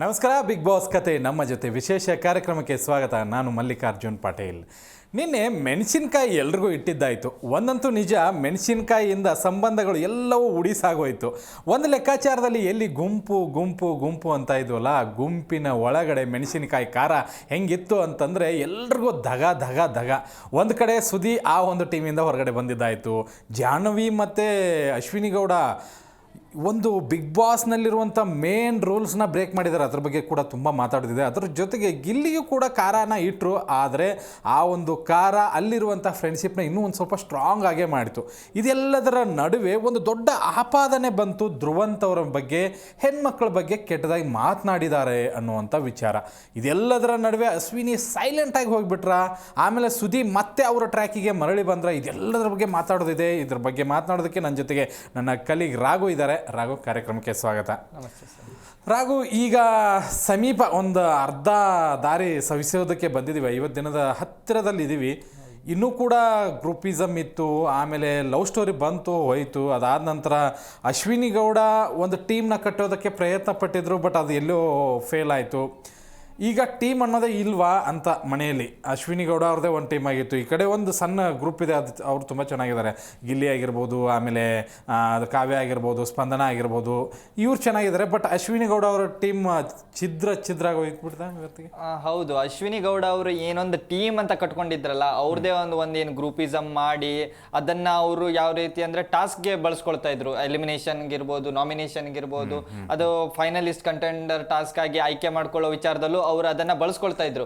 ನಮಸ್ಕಾರ big boss ಕತೆ. ನಮ್ಮ ಜೊತೆ ವಿಶೇಷ ಕಾರ್ಯಕ್ರಮಕ್ಕೆ ಸ್ವಾಗತ. ನಾನು ಮಲ್ಲಿಕಾರ್ಜುನ್ ಪಟೇಲ್. ನಿನ್ನೆ ಮೆಣಸಿನಕಾಯಿ ಎಲ್ರಿಗೂ ಇಟ್ಟಿದ್ದಾಯಿತು. ಒಂದಂತೂ ನಿಜ, ಮೆಣಸಿನಕಾಯಿಯಿಂದ ಸಂಬಂಧಗಳು ಎಲ್ಲವೂ ಉಡಿಸಾಗೋಯ್ತು. ಒಂದು ಲೆಕ್ಕಾಚಾರದಲ್ಲಿ ಎಲ್ಲಿ ಗುಂಪು ಗುಂಪು ಗುಂಪು ಅಂತ ಇದ್ವಲ್ಲ ಗುಂಪಿನ ಒಳಗಡೆ ಮೆಣಸಿನಕಾಯಿ ಖಾರ ಹೆಂಗಿತ್ತು ಅಂತಂದರೆ ಎಲ್ರಿಗೂ ದಗ ದಗ ದಗ ಒಂದು ಕಡೆ ಸುದಿ ಆ ಒಂದು ಟೀಮಿಂದ ಹೊರಗಡೆ ಬಂದಿದ್ದಾಯಿತು. ಜಾಹ್ನವಿ ಮತ್ತು ಅಶ್ವಿನಿ ಗೌಡ ಒಂದು ಬಿಗ್ ಬಾಸ್ನಲ್ಲಿರುವಂಥ ಮೇನ್ ರೂಲ್ಸ್ನ ಬ್ರೇಕ್ ಮಾಡಿದ್ದಾರೆ. ಅದ್ರ ಬಗ್ಗೆ ಕೂಡ ತುಂಬ ಮಾತಾಡೋದಿದೆ. ಅದ್ರ ಜೊತೆಗೆ ಗಿಲ್ಲಿಯೂ ಕೂಡ ಖಾರನ ಇಟ್ಟರು ಆದರೆ ಆ ಒಂದು ಖಾರ ಅಲ್ಲಿರುವಂಥ ಫ್ರೆಂಡ್ಶಿಪ್ನ ಇನ್ನೂ ಒಂದು ಸ್ವಲ್ಪ ಸ್ಟ್ರಾಂಗ್ ಆಗೇ ಮಾಡಿತು. ಇದೆಲ್ಲದರ ನಡುವೆ ಒಂದು ದೊಡ್ಡ ಆಪಾದನೆ ಬಂತು. ಧ್ರುವಂತ್ ಅವರ ಬಗ್ಗೆ, ಹೆಣ್ಮಕ್ಳ ಬಗ್ಗೆ ಕೆಟ್ಟದಾಗಿ ಮಾತನಾಡಿದ್ದಾರೆ ಅನ್ನುವಂಥ ವಿಚಾರ. ಇದೆಲ್ಲದರ ನಡುವೆ ಅಶ್ವಿನಿ ಸೈಲೆಂಟಾಗಿ ಹೋಗಿಬಿಟ್ರ? ಆಮೇಲೆ ಸುದಿ ಮತ್ತೆ ಅವರ ಟ್ರ್ಯಾಕಿಗೆ ಮರಳಿ ಬಂದ್ರೆ? ಇದೆಲ್ಲದರ ಬಗ್ಗೆ ಮಾತಾಡೋದಿದೆ. ಇದ್ರ ಬಗ್ಗೆ ಮಾತನಾಡೋದಕ್ಕೆ ನನ್ನ ಜೊತೆಗೆ ನನ್ನ ಕಲೀಗ್ ರಾಘು ಇದ್ದಾರೆ. ರಾಘು ಕಾರ್ಯಕ್ರಮಕ್ಕೆ ಸ್ವಾಗತ. ರಾಘು ಈಗ ಸಮೀಪ ಒಂದು ಅರ್ಧ ದಾರಿ ಸವಿಸೋದಕ್ಕೆ ಬಂದಿದ್ದೀವಿ. ಐವತ್ತು ದಿನದ ಹತ್ತಿರದಲ್ಲಿ ಇದ್ದೀವಿ ಇನ್ನೂ ಕೂಡ ಗ್ರೂಪಿಸಮ್ ಇತ್ತು ಆಮೇಲೆ ಲವ್ ಸ್ಟೋರಿ ಬಂತು ಹೋಯಿತು. ಅದಾದ ನಂತರ ಅಶ್ವಿನಿ ಗೌಡ ಒಂದು ಟೀಮ್ನ ಕಟ್ಟೋದಕ್ಕೆ ಪ್ರಯತ್ನ ಪಟ್ಟಿದ್ರು ಬಟ್ ಅದು ಎಲ್ಲೋ ಫೇಲ್ ಆಯಿತು. ಈಗ ಟೀಮ್ ಅನ್ನೋದೇ ಇಲ್ವಾ ಅಂತ ಮನೆಯಲ್ಲಿ. ಅಶ್ವಿನಿ ಗೌಡ ಅವ್ರದ್ದೇ ಒಂದು ಟೀಮ್ ಆಗಿತ್ತು. ಈ ಕಡೆ ಒಂದು ಸಣ್ಣ ಗ್ರೂಪ್ ಇದೆ. ಅದು ಅವರು ತುಂಬ ಚೆನ್ನಾಗಿದ್ದಾರೆ. ಗಿಲ್ಲಿ ಆಗಿರ್ಬೋದು ಆಮೇಲೆ ಅದು ಕಾವ್ಯ ಆಗಿರ್ಬೋದು ಸ್ಪಂದನ ಆಗಿರ್ಬೋದು ಇವ್ರು ಚೆನ್ನಾಗಿದ್ದಾರೆ. ಬಟ್ ಅಶ್ವಿನಿ ಗೌಡ ಅವರ ಟೀಮ್ ಛಿದ್ರ ಛಿದ್ರ ಹೋಗ್ಬಿಡ್ತಾ ಇವತ್ತಿಗೆ? ಹೌದು. ಅಶ್ವಿನಿ ಗೌಡ ಅವರು ಏನೊಂದು ಟೀಮ್ ಅಂತ ಕಟ್ಕೊಂಡಿದ್ರಲ್ಲ ಅವ್ರದೇ ಒಂದು ಒಂದೇನು ಗ್ರೂಪಿಸಮ್ ಮಾಡಿ ಅದನ್ನ ಅವರು ಯಾವ ರೀತಿ ಅಂದ್ರೆ ಟಾಸ್ಕ್ಗೆ ಬಳಸ್ಕೊಳ್ತಾ ಇದ್ರು. ಎಲಿಮಿನೇಷನ್ ಇರ್ಬೋದು ನಾಮಿನೇಷನ್ಗೆ ಇರ್ಬೋದು ಅದು ಫೈನಲಿಸ್ಟ್ ಕಂಟೆಂಡರ್ ಟಾಸ್ಕ್ ಆಗಿ ಆಯ್ಕೆ ಮಾಡ್ಕೊಳ್ಳೋ ವಿಚಾರದಲ್ಲೂ ಅವರು ಅದನ್ನ ಬಳಸ್ಕೊಳ್ತಾ ಇದ್ರು.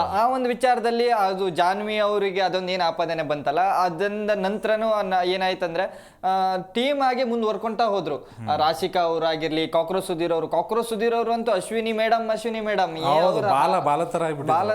ಆ- ಒಂದು ವಿಚಾರದಲ್ಲಿ ಅದು ಜಾನ್ವಿ ಅವರಿಗೆ ಅದೊಂದು ಏನು ಆಪಾದನೆ ಬಂತಲ್ಲ ಅದರಿಂದ ನಂತರನೂ ಏನಾಯ್ತಂದ್ರೆ ಟೀಮ್ ಆಗಿ ಮುಂದುವರ್ಕೊಂತ ಹೋದ್ರು. ರಾಶಿಕಾ ಅವರಾಗಿರ್ಲಿ ಕಾಕ್ರೋಚ್ ಸುಧೀರ್ ಅವರು ಕಾಕ್ರೋಚ್ ಸುಧೀರ್ ಅವರು ಅಂತೂ ಅಶ್ವಿನಿ ಮೇಡಮ್ ಅಶ್ವಿನಿ ಮೇಡಮ್ ಬಾಲ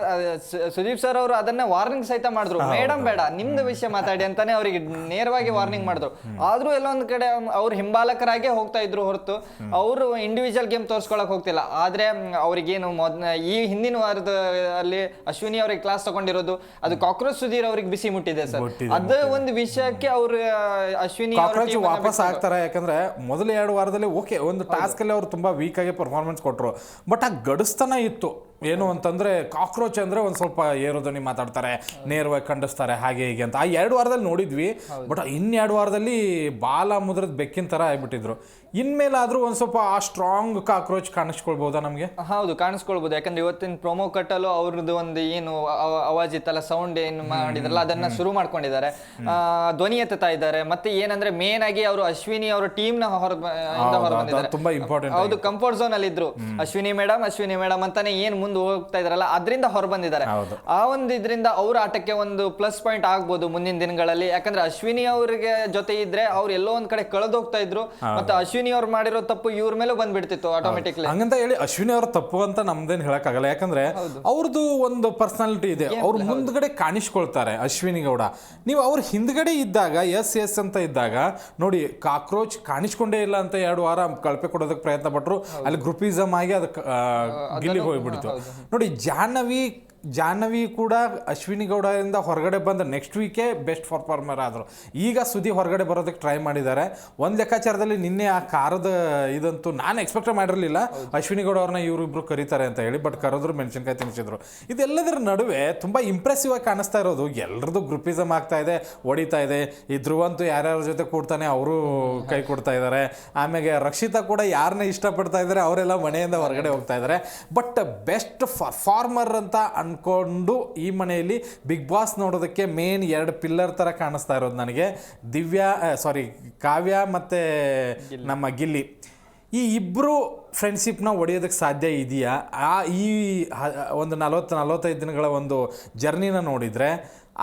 ಸುದೀಪ್ ಸರ್ ಅವರು ಅದನ್ನ ವಾರ್ನಿಂಗ್ ಸಹಿತ ಮಾಡಿದ್ರು. ಮೇಡಮ್ ಬೇಡ ನಿಮ್ದು ವಿಷಯ ಮಾತಾಡಿ ಅಂತಾನೆ ಅವರಿಗೆ ನೇರವಾಗಿ ವಾರ್ನಿಂಗ್ ಮಾಡಿದ್ರು. ಆದ್ರೂ ಎಲ್ಲೊಂದ್ ಕಡೆ ಅವ್ರು ಹಿಂಬಾಲಕರಾಗೆ ಹೋಗ್ತಾ ಇದ್ರು ಹೊರತು. ಅವರು ಇಂಡಿವಿಜುವಲ್ ಗೇಮ್ ತೋರ್ಸ್ಕೊಳಕ್ ಹೋಗ್ತಿಲ್ಲ. ಆದ್ರೆ ಅವ್ರಿಗೇನು ಮೊದ್ನ ಈ ಹಿಂದಿನ ವಾರದ ಅಲ್ಲಿ ಅಶ್ವಿನಿ ಅವ್ರಿಗೆ ಕ್ಲಾಸ್ ತಗೊಂಡಿರೋದು ಅದು ಕಾಕ್ರೋಚ್ ಸುಧೀರ್ ಅವ್ರಿಗೆ ಬಿಸಿ ಮುಟ್ಟಿದೆ ಸರ್. ಅದ ಒಂದು ವಿಷಯಕ್ಕೆ ಅವ್ರು ಅಶ್ವಿನಿ ಕಾಕ್ರೋಚ್ ವಾಪಸ್ ಆಗ್ತಾರೆ ಯಾಕಂದ್ರೆ ಮೊದಲ ಎರಡು ವಾರದಲ್ಲಿ ಓಕೆ ಒಂದು ಟಾಸ್ಕ್ ಅಲ್ಲಿ ಅವ್ರು ತುಂಬಾ ವೀಕ್ ಆಗಿ ಪರ್ಫಾರ್ಮೆನ್ಸ್ ಕೊಟ್ರು. ಬಟ್ ಆ ಗಡಿಸ್ತನ ಇತ್ತು. ಏನು ಅಂತಂದ್ರೆ ಕಾಕ್ರೋಚ್ ಅಂದ್ರೆ ಒಂದ್ ಸ್ವಲ್ಪ ಏರೋದನಿ ಮಾತಾಡ್ತಾರೆ ನೇರವಾಗಿ ಖಂಡಿಸ್ತಾರೆ ಹಾಗೆ ಹೀಗೆ ಅಂತ. ಆ ಎರಡು ವಾರದಲ್ಲಿ ನೋಡಿದ್ವಿ ಬಟ್ ಇನ್ನೆರಡು ವಾರದಲ್ಲಿ ಬಾಲ ಮುದ್ರದ ಬೆಕ್ಕಿನ ತರ ಆಗ್ಬಿಟ್ಟಿದ್ರು. ಇನ್ಮೇಲಾದ್ರೂ ಒಂದ್ ಸ್ವಲ್ಪ ಆ ಸ್ಟ್ರಾಂಗ್ ಕಾಕ್ರೋಚ್ ಕಾಣಿಸ್ಕೊಳ್ಬಹುದಾ ನಮ್ಗೆ? ಹೌದು ಕಾಣಿಸ್ಕೊಳ್ಬೋದು. ಯಾಕಂದ್ರೆ ಇವತ್ತಿನ ಪ್ರೊಮೋ ಕಟ್ಟಲು ಅವ್ರದ್ದು ಒಂದು ಏನು ಅವ- ಅವಾಜ್ ಇತ್ತಲ್ಲ ಸೌಂಡ್ ಏನು ಮಾಡಿದ್ರಲ್ಲ ಅದನ್ನ ಶುರು ಮಾಡ್ಕೊಂಡಿದ್ದಾರೆ. ಧ್ವನಿ ಎತ್ತುತ್ತಾ ಇದ್ದಾರೆ. ಮತ್ತೆ ಏನಂದ್ರೆ ಮೇನ್ ಆಗಿ ಅವರು ಅಶ್ವಿನಿ ಅವರ ಟೀಮ್ನ ಹೊರ ಇಂದ ಹೊರ ಬಂದಿದ್ದಾರೆ. ತುಂಬಾ ಇಂಪಾರ್ಟೆಂಟ್ ಹೌದು ಕಂಫರ್ಟ್ ಝೋನ್ ಅಲ್ಲಿ ಇದ್ರು ಅಶ್ವಿನಿ ಮೇಡಮ್ ಅಶ್ವಿನಿ ಮೇಡಮ್ ಅಂತಾನೆ ಏನ್ ಮುಂದೆ ಹೋಗ್ತಾ ಇದಾರಲ್ಲ ಅದರಿಂದ ಹೊರ ಬಂದಿದ್ದಾರೆ. ಆ ಒಂದು ಇದರಿಂದ ಅವ್ರ ಆಟಕ್ಕೆ ಒಂದು ಪ್ಲಸ್ ಪಾಯಿಂಟ್ ಆಗ್ಬೋದು ಮುಂದಿನ ದಿನಗಳಲ್ಲಿ. ಯಾಕಂದ್ರೆ ಅಶ್ವಿನಿ ಅವರಿಗೆ ಜೊತೆ ಇದ್ರೆ ಅವ್ರು ಎಲ್ಲೋ ಒಂದ್ ಕಡೆ ಕಳೆದೋಗ್ತಾ ಇದ್ರು. ಮತ್ತೆ ಅಶ್ವಿನಿ ಅವ್ರು ಮಾಡಿರೋ ತಪ್ಪು ಇವ್ರ ಮೇಲೆ ಬಂದ್ಬಿಡ್ತಿತ್ತು ಆಟೋಮೆಟಿಕ್ಲಿ ಹಂಗಂತ ಹೇಳಿ ಅಶ್ವಿನಿ ಅವ್ರ ತಪ್ಪು ಅಂತ ನಮ್ದೇನ್ ಹೇಳಕ್ಕಾಗಲ್ಲ. ಯಾಕಂದ್ರೆ ಅವ್ರದ್ದು ಒಂದು ಪರ್ಸನಾಲಿಟಿ ಇದೆ. ಅವ್ರು ಮುಂದ್ಗಡೆ ಕಾಣಿಸ್ಕೊಳ್ತಾರೆ ಅಶ್ವಿನಿ ಗೌಡ. ನೀವು ಅವ್ರ ಹಿಂದ್ಗಡೆ ಇದ್ದಾಗ ಎಸ್ ಎಸ್ ಅಂತ ಇದ್ದಾಗ ನೋಡಿ ಕಾಕ್ರೋಚ್ ಕಾಣಿಸ್ಕೊಂಡೇ ಇಲ್ಲ ಅಂತ ಎರಡು ವಾರ ಕಳಪೆ ಕೊಡೋದಕ್ಕೆ ಪ್ರಯತ್ನ ಪಟ್ರು ಅಲ್ಲಿ ಗ್ರೂಪಿಸಮ್ ಆಗಿ ಅದಕ್ಕೆ ಗಿಲ್ಲಿಗೆ ಹೋಗ್ಬಿಡ್ತು. ನೋಡಿ ಜಾಹ್ನವಿ ಜಾಹ್ನವಿ ಕೂಡ ಅಶ್ವಿನಿ ಗೌಡರಿಂದ ಹೊರಗಡೆ ಬಂದ ನೆಕ್ಸ್ಟ್ ವೀಕೆ ಬೆಸ್ಟ್ ಪರ್ಫಾರ್ಮರ್ ಆದರು. ಈಗ ಸುದಿ ಹೊರಗಡೆ ಬರೋದಕ್ಕೆ ಟ್ರೈ ಮಾಡಿದ್ದಾರೆ. ಒಂದು ಲೆಕ್ಕಾಚಾರದಲ್ಲಿ ನಿನ್ನೆ ಆ ಕಾರದ ಇದಂತೂ ನಾನು ಎಕ್ಸ್ಪೆಕ್ಟ್ ಮಾಡಿರಲಿಲ್ಲ. ಅಶ್ವಿನಿ ಗೌಡ ಅವ್ರನ್ನ ಇವರಿಬ್ಬರು ಕರೀತಾರೆ ಅಂತ ಹೇಳಿ ಬಟ್ ಕರೆದ್ರು ಮೆಣಸಿನ್ಕಾಯಿ ತಿನ್ನಿಸಿದ್ರು ಇದೆಲ್ಲದರ ನಡುವೆ ತುಂಬ ಇಂಪ್ರೆಸಿವ್ ಆಗಿ ಕಾಣಿಸ್ತಾ ಇರೋದು ಎಲ್ಲರದು ಗ್ರೂಪಿಸಮ್ ಆಗ್ತಾ ಇದೆ, ಹೊಡಿತಾ ಇದೆ. ಈ ಧ್ರುವಂತೂ ಯಾರ್ಯಾರ ಜೊತೆ ಕೂಡ್ತಾನೆ ಅವರು ಕೈ ಕೊಡ್ತಾ ಇದ್ದಾರೆ ಆಮೇಲೆ ರಕ್ಷಿತಾ ಕೂಡ ಯಾರನ್ನ ಇಷ್ಟಪಡ್ತಾ ಇದ್ದಾರೆ ಅವರೆಲ್ಲ ಮನೆಯಿಂದ ಹೊರಗಡೆ ಹೋಗ್ತಾ ಇದ್ದಾರೆ ಬಟ್ ಬೆಸ್ಟ್ ಪರ್ಫಾರ್ಮರ್ ಅಂತ ಅನ್ಕೊಂಡು ಈ ಮನೆಯಲ್ಲಿ ಬಿಗ್ ಬಾಸ್ ನೋಡೋದಕ್ಕೆ ಮೇನ್ ಎರಡು ಪಿಲ್ಲರ್ ಥರ ಕಾಣಿಸ್ತಾ ಇರೋದು ನನಗೆ. ದಿವ್ಯಾ ಸಾರಿ ಕಾವ್ಯ ಮತ್ತು ನಮ್ಮ ಗಿಲ್ಲಿ. ಈ ಇಬ್ಬರು ಫ್ರೆಂಡ್ಶಿಪ್ನ ಒಡೆಯೋದಕ್ಕೆ ಸಾಧ್ಯ ಇದೆಯಾ? ಆ ಈ ಒಂದು ನಲವತ್ತು ನಲವತ್ತೈದು ದಿನಗಳ ಒಂದು ಜರ್ನಿನ ನೋಡಿದರೆ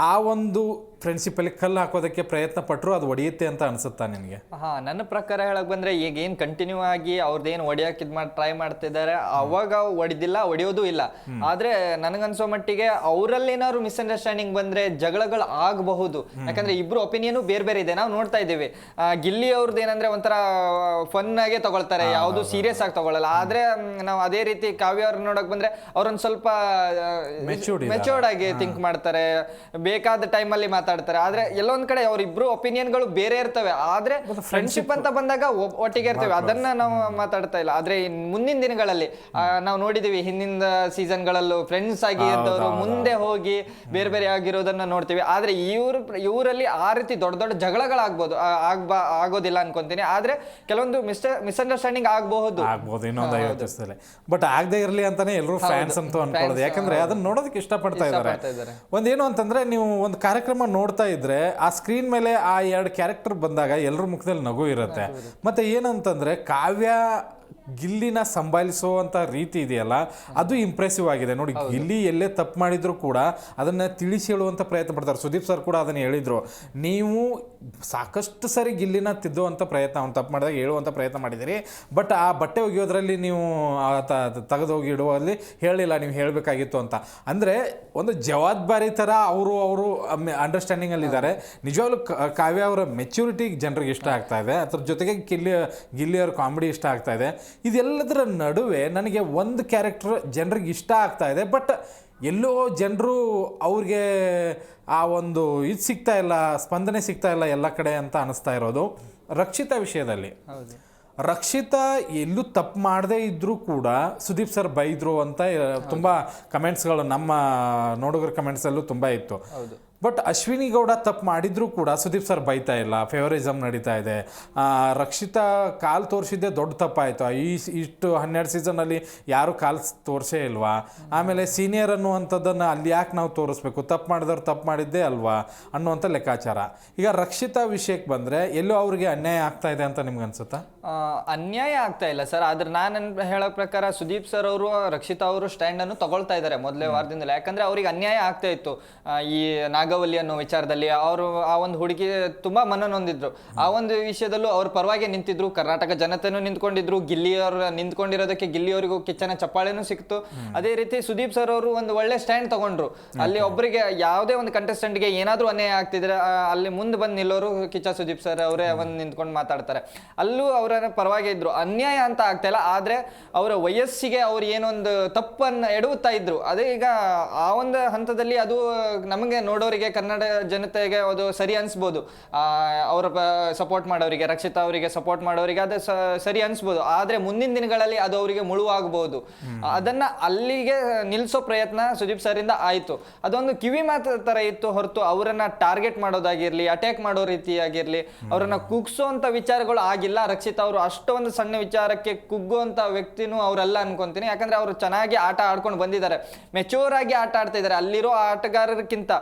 ಆ ಒಂದು ಫ್ರೆಂಡ್ಶಿಪ್ಪಲ್ಲಿ ಕಲ್ಲು ಹಾಕೋದಕ್ಕೆ ಪ್ರಯತ್ನ ಪಟ್ಟರು ಅದು ಒಡೆಯುತ್ತೆ ಅಂತ ಅನಿಸುತ್ತಾ ನಿನಗೆ ಹಾ ನನ್ನ ಪ್ರಕಾರ ಹೇಳಕ್ ಬಂದ್ರೆ ಈಗ ಏನ್ ಕಂಟಿನ್ಯೂ ಆಗಿ ಅವ್ರದ್ದೇನು ಹೊಡಿಯಕ್ ಇದ್ ಮಾಡಿ ಟ್ರೈ ಮಾಡ್ತಿದ್ದಾರೆ ಅವಾಗ ಒಡೆದಿಲ್ಲ ಹೊಡಿಯೋದು ಇಲ್ಲ. ಆದ್ರೆ ನನಗನ್ಸೋ ಮಟ್ಟಿಗೆ ಅವರಲ್ಲಿ ಏನಾದ್ರು ಮಿಸ್ಅಂಡರ್ಸ್ಟ್ಯಾಂಡಿಂಗ್ ಬಂದ್ರೆ ಜಗಳಗಳು ಆಗಬಹುದು. ಯಾಕಂದ್ರೆ ಇಬ್ರು ಒಪಿನಿಯನ್ ಬೇರೆ ಬೇರೆ ಇದೆ. ನಾವು ನೋಡ್ತಾ ಇದ್ದೀವಿ. ಗಿಲ್ಲಿ ಅವ್ರದ್ದು ಏನಂದ್ರೆ ಒಂಥರ ಫನ್ ಆಗೇ ತಗೊಳ್ತಾರೆ. ಯಾವುದು ಸೀರಿಯಸ್ ಆಗಿ ತಗೊಳ್ಳಲ್ಲ ಆದ್ರೆ ನಾವು ಅದೇ ರೀತಿ ಕಾವ್ಯ ಅವ್ರನ್ನ ನೋಡಕ್ ಬಂದ್ರೆ ಅವ್ರೊಂದ್ ಸ್ವಲ್ಪ. ಮೆಚೂರ್ಡ್ ಆಗಿ ಥಿಂಕ್ ಮಾಡ್ತಾರೆ. ಬೇಕಾದ ಟೈಮಲ್ಲಿ ಮಾತಾಡ್ತಾರೆ ಆದ್ರೆ ಎಲ್ಲೊಂದ್ ಕಡೆ ಅವ್ರಿಬ್ರು ಒಪಿನಿಯನ್ಗಳು ಬೇರೆ ಇರ್ತವೆ. ಆದ್ರೆ ಫ್ರೆಂಡ್ಶಿಪ್ ಅಂತ ಬಂದಾಗ ಒಟ್ಟಿಗೆ ಇರ್ತೇವೆ. ಅದನ್ನ ನಾವು ಮಾತಾಡ್ತಾ ಇಲ್ಲ. ಆದ್ರೆ ಮುಂದಿನ ದಿನಗಳಲ್ಲಿ ನಾವು ನೋಡಿದೀವಿ ಹಿಂದಿನ ಸೀಸನ್ ಗಳಲ್ಲೂ ಫ್ರೆಂಡ್ಸ್ ಆಗಿ ಇದ್ದವರು ಮುಂದೆ ಹೋಗಿ ಬೇರೆ ಬೇರೆ ಆಗಿರೋದನ್ನ ನೋಡ್ತೀವಿ. ಆದ್ರೆ ಇವ್ರ ಇವರಲ್ಲಿ ಆ ರೀತಿ ದೊಡ್ಡ ದೊಡ್ಡ ಜಗಳಗಳಾಗ್ಬೋದು ಆಗ್ಬಾ ಆಗೋದಿಲ್ಲ ಅನ್ಕೊಂತೀನಿ. ಆದ್ರೆ ಕೆಲವೊಂದು ಮಿಸ್ಟರ್ ಮಿಸ್ಅಂಡರ್ಸ್ಟ್ಯಾಂಡಿಂಗ್ ಆಗಬಹುದು. ಆಗ್ಬಹುದು ಇನ್ನೊಂದು ಐವತ್ತು ವರ್ಷದಲ್ಲಿ ಬಟ್ ಆಗದೆ ಇರಲಿ ಅಂತಾನೆ ಎಲ್ಲರೂ ಫ್ಯಾನ್ಸ್ ಅಂತ ಅನ್ಕೊಳ್ಳೋದು. ಯಾಕಂದ್ರೆ ಅದನ್ನ ನೋಡೋದಕ್ಕೆ ಇಷ್ಟಪಡ್ತಾ ಇದ್ದಾರೆ. ಇಷ್ಟಪಡ್ತಾ ಇದ್ದಾರೆ. ಒಂದೇನು ಅಂತಂದ್ರೆ ನೀವು ಒಂದು ಕಾರ್ಯಕ್ರಮ ನೋಡ್ತಾ ಇದ್ರೆ ಆ ಸ್ಕ್ರೀನ್ ಮೇಲೆ ಆ ಎರಡು ಕ್ಯಾರೆಕ್ಟರ್ ಬಂದಾಗ ಎಲ್ಲರ ಮುಖದಲ್ಲಿ ನಗು ಇರುತ್ತೆ. ಮತ್ತೆ ಏನಂತಂದ್ರೆ ಕಾವ್ಯ ಗಿಲ್ಲಿನ ಸಂಭಾಲಿಸುವಂತ ರೀತಿ ಇದೆಯಲ್ಲ ಅದು ಇಂಪ್ರೆಸಿವ್ ಆಗಿದೆ. ನೋಡಿ ಗಿಲ್ಲಿ ಎಲ್ಲೇ ತಪ್ಪು ಮಾಡಿದ್ರು ಕೂಡ ಅದನ್ನ ತಿಳಿಸಿ ಹೇಳುವಂತ ಪ್ರಯತ್ನ ಪಡ್ತಾರೆ. ಸುದೀಪ್ ಸರ್ ಕೂಡ ಅದನ್ನ ಹೇಳಿದ್ರು. ನೀವು ಸಾಕಷ್ಟು ಸರಿ ಗಿಲ್ಲಿನ ತಿದ್ದುವಂತ ಪ್ರಯತ್ನ ಅವ್ನು ತಪ್ಪು ಮಾಡಿದಾಗ ಹೇಳುವಂತ ಪ್ರಯತ್ನ ಮಾಡಿದಿರಿ ಬಟ್ ಆ ಬಟ್ಟೆ ಒಗೆಯೋದ್ರಲ್ಲಿ ನೀವು ತೆಗೆದೋಗಿ ಇಡುವಲ್ಲಿ ಹೇಳಿಲ್ಲ ನೀವು ಹೇಳಬೇಕಾಗಿತ್ತು ಅಂತ. ಅಂದರೆ ಒಂದು ಜವಾಬ್ದಾರಿ ಥರ ಅವರು ಅವರು ಅಂಡರ್ಸ್ಟ್ಯಾಂಡಿಂಗ್ ಅಲ್ಲಿ ಇದ್ದಾರೆ. ನಿಜವಾಗ್ಲೂ ಕಾವ್ಯ ಅವರ ಮೆಚ್ಯೂರಿಟಿ ಜನರಿಗೆ ಇಷ್ಟ ಆಗ್ತಾ ಇದೆ. ಅದ್ರ ಜೊತೆಗೆ ಗಿಲ್ಲಿ ಗಿಲ್ಲಿ ಅವ್ರ ಕಾಮಿಡಿ ಇಷ್ಟ ಆಗ್ತಾ ಇದೆ. ಇದೆಲ್ಲದರ ನಡುವೆ ನನಗೆ ಒಂದು ಕ್ಯಾರೆಕ್ಟರ್ ಜನರಿಗೆ ಇಷ್ಟ ಆಗ್ತಾ ಇದೆ ಬಟ್ ಎಲ್ಲೋ ಜನರು ಅವ್ರಿಗೆ ಆ ಒಂದು ಇದು ಸಿಗ್ತಾ ಇಲ್ಲ ಸ್ಪಂದನೆ ಸಿಗ್ತಾ ಇಲ್ಲ ಎಲ್ಲ ಕಡೆ ಅಂತ ಅನಿಸ್ತಾ ಇರೋದು ರಕ್ಷಿತಾ ವಿಷಯದಲ್ಲಿ. ರಕ್ಷಿತಾ ಎಲ್ಲೂ ತಪ್ಪು ಮಾಡದೇ ಇದ್ದರೂ ಕೂಡ ಸುದೀಪ್ ಸರ್ ಬೈದರು ಅಂತ ತುಂಬ ಕಮೆಂಟ್ಸ್ಗಳು ನಮ್ಮ ನೋಡುಗರ ಕಮೆಂಟ್ಸಲ್ಲೂ ತುಂಬ ಇತ್ತು. ಬಟ್ ಅಶ್ವಿನಿ ಗೌಡ ತಪ್ಪು ಮಾಡಿದ್ರು ಕೂಡ ಸುದೀಪ್ ಸರ್ ಬೈತಾ ಇಲ್ಲ ಫೇವರಿಸಮ್ ನಡೀತಾ ಇದೆ. ರಕ್ಷಿತಾ ಕಾಲು ತೋರಿಸಿದ್ದೆ ದೊಡ್ಡ ತಪ್ಪಾಯಿತು. ಈ ಇಷ್ಟು ಹನ್ನೆರಡು ಸೀಸನಲ್ಲಿ ಯಾರು ಕಾಲು ತೋರಿಸೇ ಇಲ್ವಾ? ಆಮೇಲೆ ಸೀನಿಯರ್ ಅನ್ನುವಂಥದ್ದನ್ನು ಅಲ್ಲಿ ಯಾಕೆ ನಾವು ತೋರಿಸ್ಬೇಕು? ತಪ್ಪು ಮಾಡಿದವ್ರು ತಪ್ಪು ಮಾಡಿದ್ದೇ ಅಲ್ವಾ ಅನ್ನುವಂಥ ಲೆಕ್ಕಾಚಾರ. ಈಗ ರಕ್ಷಿತಾ ವಿಷಯಕ್ಕೆ ಬಂದರೆ ಎಲ್ಲೋ ಅವರಿಗೆ ಅನ್ಯಾಯ ಆಗ್ತಾ ಇದೆ ಅಂತ ನಿಮ್ಗೆ ಅನ್ಸುತ್ತಾ? ಅನ್ಯಾಯ ಆಗ್ತಾ ಇಲ್ಲ ಸರ್. ಆದ್ರೆ ನಾನು ಹೇಳೋ ಪ್ರಕಾರ ಸುದೀಪ್ ಸರ್ ಅವರು, ರಕ್ಷಿತಾ ಅವರು ಸ್ಟ್ಯಾಂಡನ್ನು ತಗೊಳ್ತಾ ಇದ್ದಾರೆ ಮೊದಲೇ ವಾರದಿಂದಲೇ. ಯಾಕಂದ್ರೆ ಅವ್ರಿಗೆ ಅನ್ಯಾಯ ಆಗ್ತಾ ಇತ್ತು. ಈ ಈ ನಾಗವಲ್ಲಿ ಅನ್ನೋ ವಿಚಾರದಲ್ಲಿ ಅವರು ಆ ಒಂದು ಹುಡುಗಿ ತುಂಬಾ ಮನ ನೊಂದಿದ್ರು. ಆ ಒಂದು ವಿಷಯದಲ್ಲೂ ಅವ್ರ ಪರವಾಗಿ ನಿಂತಿದ್ರು. ಕರ್ನಾಟಕ ಜನತೆನೂ ನಿಂತ್ಕೊಂಡಿದ್ರು. ಗಿಲ್ಲಿಯವರು ನಿಂತ್ಕೊಂಡಿರೋದಕ್ಕೆ ಗಿಲ್ಲಿಯವರಿಗೂ ಕಿಚ್ಚನ ಚಪ್ಪಾಳೆನೂ ಸಿಕ್ತು. ಅದೇ ರೀತಿ ಸುದೀಪ್ ಸರ್ ಅವರು ಒಂದು ಒಳ್ಳೆ ಸ್ಟ್ಯಾಂಡ್ ತಗೊಂಡ್ರು. ಅಲ್ಲಿ ಒಬ್ಬರಿಗೆ ಯಾವುದೇ ಒಂದು ಕಂಟೆಸ್ಟೆಂಟ್ಗೆ ಏನಾದರೂ ಅನ್ಯಾಯ ಆಗ್ತಿದ್ರೆ ಅಲ್ಲಿ ಮುಂದೆ ಬಂದು ನಿಲ್ಲೋರು ಕಿಚ್ಚ ಸುದೀಪ್ ಸರ್ ಅವರೇ ಒಂದು ನಿಂತ್ಕೊಂಡು ಮಾತಾಡ್ತಾರೆ. ಅಲ್ಲೂ ಅವರ ಪರವಾಗಿ ಇದ್ರು. ಅನ್ಯಾಯ ಅಂತ ಆಗ್ತಾ ಇಲ್ಲ. ಆದ್ರೆ ಅವರ ವಯಸ್ಸಿಗೆ ಅವ್ರು ಏನೊಂದು ತಪ್ಪನ್ನು ಎಡುತ್ತಾ ಇದ್ರು. ಅದೇ ಈಗ ಆ ಒಂದು ಹಂತದಲ್ಲಿ ಅದು ನಮಗೆ ನೋಡೋರಿಗೆ ಕನ್ನಡ ಜನತೆಗೆ ಅದು ಸರಿ ಅನ್ಸ್ಬೋದು. ಅವರ ಸಪೋರ್ಟ್ ಮಾಡೋರಿಗೆ ರಕ್ಷಿತಾ ಅವರಿಗೆ ಸಪೋರ್ಟ್ ಮಾಡೋರಿಗೆ ಅದು ಸರಿ ಅನ್ಸ್ಬೋದು. ಆದ್ರೆ ಮುಂದಿನ ದಿನಗಳಲ್ಲಿ ಅದು ಅವರಿಗೆ ಮುಳುವಾಗಬಹುದು ಅದನ್ನ ಅಲ್ಲಿಗೆ ನಿಲ್ಲಿಸೋ ಪ್ರಯತ್ನ ಸುದೀಪ್ ಸರ್ ಆಯಿತು. ಆಯ್ತು ಅದೊಂದು ಕಿವಿ ಮಾತು ತರ ಇತ್ತು ಹೊರತು ಅವರನ್ನ ಟಾರ್ಗೆಟ್ ಮಾಡೋದಾಗಿರ್ಲಿ ಅಟ್ಯಾಕ್ ಮಾಡೋ ರೀತಿಯಾಗಿರಲಿ ಅವರನ್ನ ಕುಗ್ಸೋಂತ ವಿಚಾರಗಳು ಆಗಿಲ್ಲ. ರಕ್ಷಿತಾ ಅವರು ಅಷ್ಟೊಂದು ಸಣ್ಣ ವಿಚಾರಕ್ಕೆ ಕುಗ್ಗುವಂಥ ವ್ಯಕ್ತಿನೂ ಅವರಲ್ಲ ಅನ್ಕೊಂತೀನಿ. ಯಾಕಂದ್ರೆ ಅವರು ಚೆನ್ನಾಗಿ ಆಟ ಆಡ್ಕೊಂಡು ಬಂದಿದ್ದಾರೆ. ಮೆಚೂರ್ ಆಗಿ ಆಟ ಆಡ್ತಾ ಇದ್ದಾರೆ ಅಲ್ಲಿರೋ ಆಟಗಾರರಿಗಿಂತ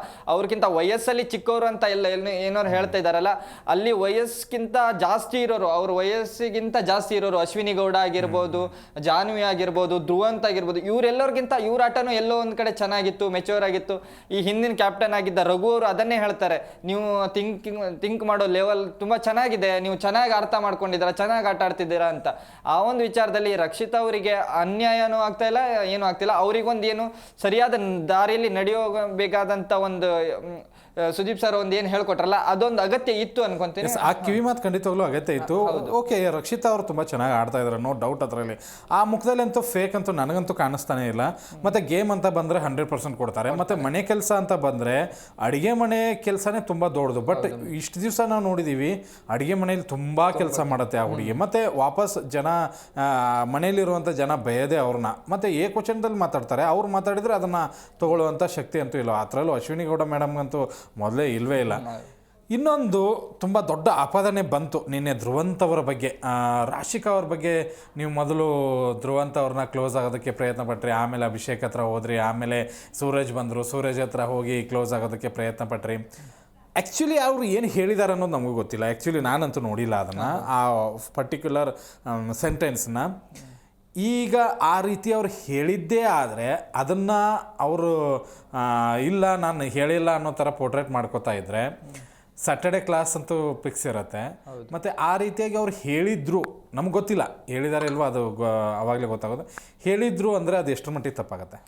ಅವ್ರಿಗಿಂತ ವಯಸ್ಸಲ್ಲಿ ಚಿಕ್ಕವರು ಅಂತ ಎಲ್ಲ ಏನೋ ಹೇಳ್ತಾ ಇದಾರಲ್ಲ, ಅಲ್ಲಿ ವಯಸ್ಸಿಗಿಂತ ಜಾಸ್ತಿ ಇರೋರು, ಅವ್ರ ವಯಸ್ಸಿಗಿಂತ ಜಾಸ್ತಿ ಇರೋರು, ಅಶ್ವಿನಿ ಗೌಡ ಆಗಿರ್ಬೋದು, ಜಾನ್ವಿ ಆಗಿರ್ಬೋದು ಧ್ರುವಂತ್ ಆಗಿರ್ಬೋದು, ಇವರೆಲ್ಲರಿಗಿಂತ ಇವ್ರ ಆಟನೂ ಎಲ್ಲೋ ಒಂದ್ ಕಡೆ ಚೆನ್ನಾಗಿತ್ತು ಮೆಚೂರ್ ಆಗಿತ್ತು. ಈ ಹಿಂದಿನ ಕ್ಯಾಪ್ಟನ್ ಆಗಿದ್ದ ರಘು ಅವರು ಅದನ್ನೇ ಹೇಳ್ತಾರೆ, ನೀವು ಥಿಂಕಿಂಗ್ ಥಿಂಕ್ ಮಾಡೋ ಲೆವೆಲ್ ತುಂಬಾ ಚೆನ್ನಾಗಿದೆ, ನೀವು ಚೆನ್ನಾಗಿ ಅರ್ಥ ಮಾಡ್ಕೊಂಡಿದ್ದೀರಾ, ಚೆನ್ನಾಗಿ ಆಟ ಆಡ್ತಿದ್ದೀರಾ ಅಂತ. ಆ ಒಂದು ವಿಚಾರದಲ್ಲಿ ರಕ್ಷಿತ ಅವರಿಗೆ ಅನ್ಯಾಯನೂ ಆಗ್ತಾ ಇಲ್ಲ, ಏನೂ ಆಗ್ತಿಲ್ಲ. ಅವರಿಗೊಂದು ಏನು ಸರಿಯಾದ ದಾರಿಯಲ್ಲಿ ನಡೆಯೋಬೇಕಾದಂತ ಒಂದು ಮ್, ಆ, ಸುದೀಪ್ ಸರ್ ಒಂದು ಏನು ಹೇಳ್ಕೊಟ್ರಲ್ಲ ಅದೊಂದು ಅಗತ್ಯ ಇತ್ತು ಅನ್ಕೊಂತೀನಿ. ಆ ಕಿವಿ ಮಾತು ಖಂಡಿತವಾಗ್ಲೂ ಅಗತ್ಯ ಇತ್ತು. ಓಕೆ ರಕ್ಷಿತಾ ಅವರು ತುಂಬ ಚೆನ್ನಾಗಿ ಆಡ್ತಾ ಇದ್ದಾರೆ ನೋ ಡೌಟ್ ಅದರಲ್ಲಿ. ಆ ಮುಖದಲ್ಲಿ ಅಂತೂ ಫೇಕ್ ಅಂತೂ ನನಗಂತೂ ಕಾಣಿಸ್ತಾನೆ ಇಲ್ಲ. ಮತ್ತೆ ಗೇಮ್ ಅಂತ ಬಂದರೆ ಹಂಡ್ರೆಡ್ ಪರ್ಸೆಂಟ್ ಕೊಡ್ತಾರೆ. ಮತ್ತೆ ಮನೆ ಕೆಲಸ ಅಂತ ಬಂದರೆ ಅಡುಗೆ ಮನೆ ಕೆಲಸನೇ ತುಂಬ ದೊಡ್ಡದು. ಬಟ್ ಇಷ್ಟು ದಿವಸ ನಾವು ನೋಡಿದ್ದೀವಿ ಅಡುಗೆ ಮನೆಯಲ್ಲಿ ತುಂಬ ಕೆಲಸ ಮಾಡುತ್ತೆ ಆ ಹುಡುಗಿ. ಮತ್ತೆ ವಾಪಸ್ ಜನ ಮನೆಯಲ್ಲಿರುವಂಥ ಜನ ಬಯದೆ ಅವ್ರನ್ನ. ಮತ್ತೆ ಏ ಕ್ವಶನ್ದಲ್ಲಿ ಮಾತಾಡ್ತಾರೆ. ಅವ್ರು ಮಾತಾಡಿದ್ರೆ ಅದನ್ನು ತಗೊಳ್ಳುವಂಥ ಶಕ್ತಿ ಅಂತೂ ಇಲ್ಲ. ಅದರಲ್ಲೂ ಅಶ್ವಿನಿ ಗೌಡ ಮೇಡಮ್ಗಂತೂ ಮೊದಲೇ ಇಲ್ಲವೇ ಇಲ್ಲ. ಇನ್ನೊಂದು ತುಂಬ ದೊಡ್ಡ ಆಪಾದನೆ ಬಂತು ನಿನ್ನೆ ಧ್ರುವಂತ್ ಅವರ ಬಗ್ಗೆ. ರಾಶಿಕಾ ಅವ್ರ ಬಗ್ಗೆ ನೀವು ಮೊದಲು ಧ್ರುವಂತ ಅವ್ರನ್ನ ಕ್ಲೋಸ್ ಆಗೋದಕ್ಕೆ ಪ್ರಯತ್ನ ಪಟ್ರಿ, ಆಮೇಲೆ ಅಭಿಷೇಕ್ ಹತ್ರ ಹೋದ್ರಿ, ಆಮೇಲೆ ಸೂರಜ್ ಬಂದರು, ಸೂರಜ್ ಹತ್ರ ಹೋಗಿ ಕ್ಲೋಸ್ ಆಗೋದಕ್ಕೆ ಪ್ರಯತ್ನ ಪಟ್ರಿ. ಆ್ಯಕ್ಚುಲಿ ಅವರು ಏನು ಹೇಳಿದ್ದಾರೆ ಅನ್ನೋದು ನಮಗೂ ಗೊತ್ತಿಲ್ಲ. ಆ್ಯಕ್ಚುಲಿ ನಾನಂತೂ ನೋಡಿಲ್ಲ ಅದನ್ನು. ಆ ಪರ್ಟಿಕ್ಯುಲರ್ ಸೆಂಟೆನ್ಸ್ನ ಈಗ ಆ ರೀತಿ ಅವ್ರು ಹೇಳಿದ್ದೇ ಆದರೆ ಅದನ್ನು ಅವರು ಇಲ್ಲ ನಾನು ಹೇಳಿಲ್ಲ ಅನ್ನೋ ಥರ ಪೋರ್ಟ್ರೇಟ್ ಮಾಡ್ಕೋತಾ ಇದ್ದರೆ ಸ್ಯಾಟರ್ಡೆ ಕ್ಲಾಸ್ ಅಂತೂ ಫಿಕ್ಸ್ ಇರುತ್ತೆ. ಮತ್ತು ಆ ರೀತಿಯಾಗಿ ಅವ್ರು ಹೇಳಿದ್ರು ನಮ್ಗೆ ಗೊತ್ತಿಲ್ಲ ಹೇಳಿದಾರೆ ಇಲ್ವಾ ಅದು ಗೊ- ಅವಾಗಲೇ ಗೊತ್ತಾಗೋದು. ಹೇಳಿದ್ರು ಅಂದರೆ ಅದು ಎಷ್ಟರ ಮಟ್ಟಿಗೆ ತಪ್ಪಾಗತ್ತೆ?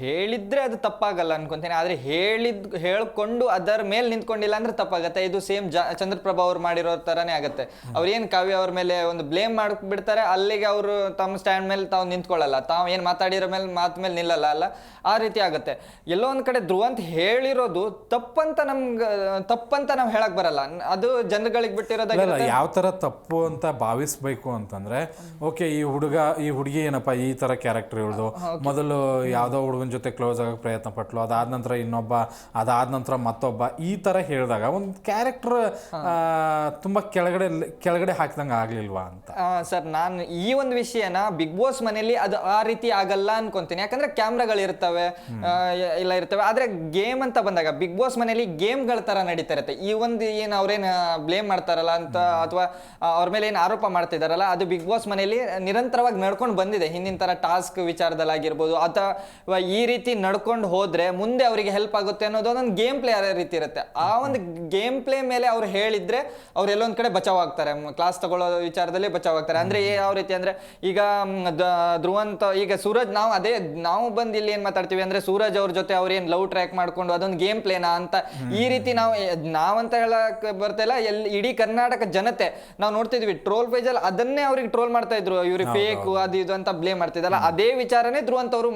ಹೇಳಿದ್ರೆ ಅದು ತಪ್ಪಾಗಲ್ಲ ಅನ್ಕೊಂತೇನೆ. ಆದ್ರೆ ಹೇಳಿದ್ ಹೇಳ್ಕೊಂಡು ಅದರ ಮೇಲೆ ನಿಂತ್ಕೊಂಡಿಲ್ಲ ಅಂದ್ರೆ ತಪ್ಪಾಗತ್ತೆ. ಇದು ಸೇಮ್ ಚಂದ್ರಪ್ರಭಾ ಅವ್ರು ಮಾಡಿರೋ ತರಾನೇ ಆಗತ್ತೆ. ಅವ್ರೇನು ಏನ್ ಕಾವ್ಯ ಅವ್ರ ಮೇಲೆ ಒಂದು ಬ್ಲೇಮ್ ಮಾಡಕ್ ಬಿಡ್ತಾರೆ ಅಲ್ಲಿಗೆ ಅವರು ತಮ್ಮ ಸ್ಟ್ಯಾಂಡ್ ಮೇಲೆ ತಾವು ನಿಂತ್ಕೊಳ್ಳಲ್ಲ. ತಾವು ಏನು ಮಾತಾಡಿರೋ ಮೇಲೆ ಮಾತ್ ಮೇಲೆ ನಿಲ್ಲಲ್ಲ ಅಲ್ಲ? ಆ ರೀತಿ ಆಗುತ್ತೆ. ಎಲ್ಲೋ ಒಂದು ಕಡೆ ಧ್ರುವಂತ್ ಹೇಳಿರೋದು ತಪ್ಪಂತ ನಮ್ಗ ತಪ್ಪಂತ ನಾವು ಹೇಳಕ್ ಬರಲ್ಲ. ಅದು ಜನಗಳಿಗೆ ಇಲ್ಲ ಯಾವ ಥರ ತಪ್ಪು ಅಂತ ಭಾವಿಸ್ಬೇಕು ಅಂತಂದ್ರೆ ಓಕೆ ಈ ಹುಡುಗ ಈ ಹುಡುಗಿ ಏನಪ್ಪ ಈ ಥರ ಕ್ಯಾರೆಕ್ಟರ್ ಇಳ್ದು ಮೊದಲು ಯಾವುದೋ ಹುಡುಗನ ಜೊತೆ ಕ್ಲೋಸ್ ಆಗೋಕ್ಕೆ ಪ್ರಯತ್ನ ಪಟ್ಲು ಅದಾದ ನಂತರ ಇನ್ನೊಬ್ಬ ಅದಾದ ನಂತರ ಮತ್ತೊಬ್ಬ ಈ ಥರ ಹೇಳಿದಾಗ ಒಂದು ಕ್ಯಾರೆಕ್ಟರ್ ತುಂಬ ಕೆಳಗಡೆ ಕೆಳಗಡೆ ಹಾಕಿದಂಗೆ ಆಗಲಿಲ್ವಾ ಅಂತ? ಸರ್ ನಾನು ಈ ಒಂದು ವಿಷಯನ ಬಿಗ್ ಬಾಸ್ ಮನೆಯಲ್ಲಿ ಅದು ಆ ರೀತಿ ಆಗಲ್ಲ ಅನ್ಕೊಂತೀನಿ. ಯಾಕಂದ್ರೆ ಕ್ಯಾಮ್ರಾಗಳಿರ್ತವೆ ಎಲ್ಲ ಇರ್ತವೆ. ಆದರೆ ಗೇಮ್ ಅಂತ ಬಂದಾಗ ಬಿಗ್ ಬಾಸ್ ಮನೆಯಲ್ಲಿ ಗೇಮ್ಗಳ ಥರ ನಡೀತಾ ಇರುತ್ತೆ ಈ ಒಂದು ಏನು ಅವ್ರೇನು ಬ್ಲೇಮ್ ಮಾಡ್ತಾರಲ್ಲ ಅಂತ ಅಥವಾ ಅವ್ರ ಮೇಲೆ ಏನು ಆರೋಪ ಮಾಡ್ತಿದಾರಲ್ಲ ಅದು ಬಿಗ್ ಬಾಸ್ ಮನೆಯಲ್ಲಿ ನಿರಂತರವಾಗಿ ನಡ್ಕೊಂಡು ಬಂದಿದೆ. ಹಿಂದಿನ ಥರ ಟಾಸ್ಕ್ ವಿಚಾರದಲ್ಲಾಗಿರ್ಬೋದು ಅಥವಾ ಈ ರೀತಿ ನಡ್ಕೊಂಡು ಹೋದ್ರೆ ಮುಂದೆ ಅವರಿಗೆ ಹೆಲ್ಪ್ ಆಗುತ್ತೆ ಅನ್ನೋದು ಒಂದೊಂದು ಗೇಮ್ ಪ್ಲೇ ರೀತಿ ಇರುತ್ತೆ. ಆ ಒಂದು ಗೇಮ್ ಪ್ಲೇ ಮೇಲೆ ಅವ್ರು ಹೇಳಿದ್ರೆ ಅವ್ರು ಎಲ್ಲೊಂದ್ ಕಡೆ ಬಚಾವ್ ಆಗ್ತಾರೆ. ಕ್ಲಾಸ್ ತಗೊಳ್ಳೋ ವಿಚಾರದಲ್ಲಿ ಬಚಾವ್ ಆಗ್ತಾರೆ. ಅಂದ್ರೆ ಯಾವ ರೀತಿ ಅಂದ್ರೆ ಈಗ ಧ್ರುವಂತ ಈಗ ಸೂರಜ್ ನಾವು ಅದೇ ನಾವು ಬಂದು ಇಲ್ಲಿ ಏನ್ ಮಾತಾಡ್ತೀವಿ ಅಂದ್ರೆ ಸೂರಜ್ ಅವ್ರ ಜೊತೆ ಅವ್ರ ಏನ್ ಲವ್ ಟ್ರ್ಯಾಕ್ ಮಾಡ್ಕೊಂಡು ಅದೊಂದು ಗೇಮ್ ಪ್ಲೇನಾ ಅಂತ ಈ ರೀತಿ ನಾವು ನಾವಂತ ಹೇಳಕ್ ಬರ್ತಿಲ್ಲ ಎಲ್ಲಿ ಇಡೀ ಕರ್ನಾಟಕ ಜನತೆ ನಾವು ನೋಡ್ತಿದ್ವಿ ಟ್ರೋಲ್ ಪೇಜ್ ಅಲ್ಲಿ ಅದನ್ನೇ ಅವ್ರಿಗೆ ಟ್ರೋಲ್ ಮಾಡ್ತಾ ಇದ್ರು. ಇವ್ರಿಗೆ ಫೇಕ್ ಅದು ಇದು ಅಂತ ಬ್ಲೇಮ್ ಮಾಡ್ತಿದ್ದಲ್ಲ. ಅದೇ ವಿಚಾರನೇ ಧ್ರುವಂತ ಅವರು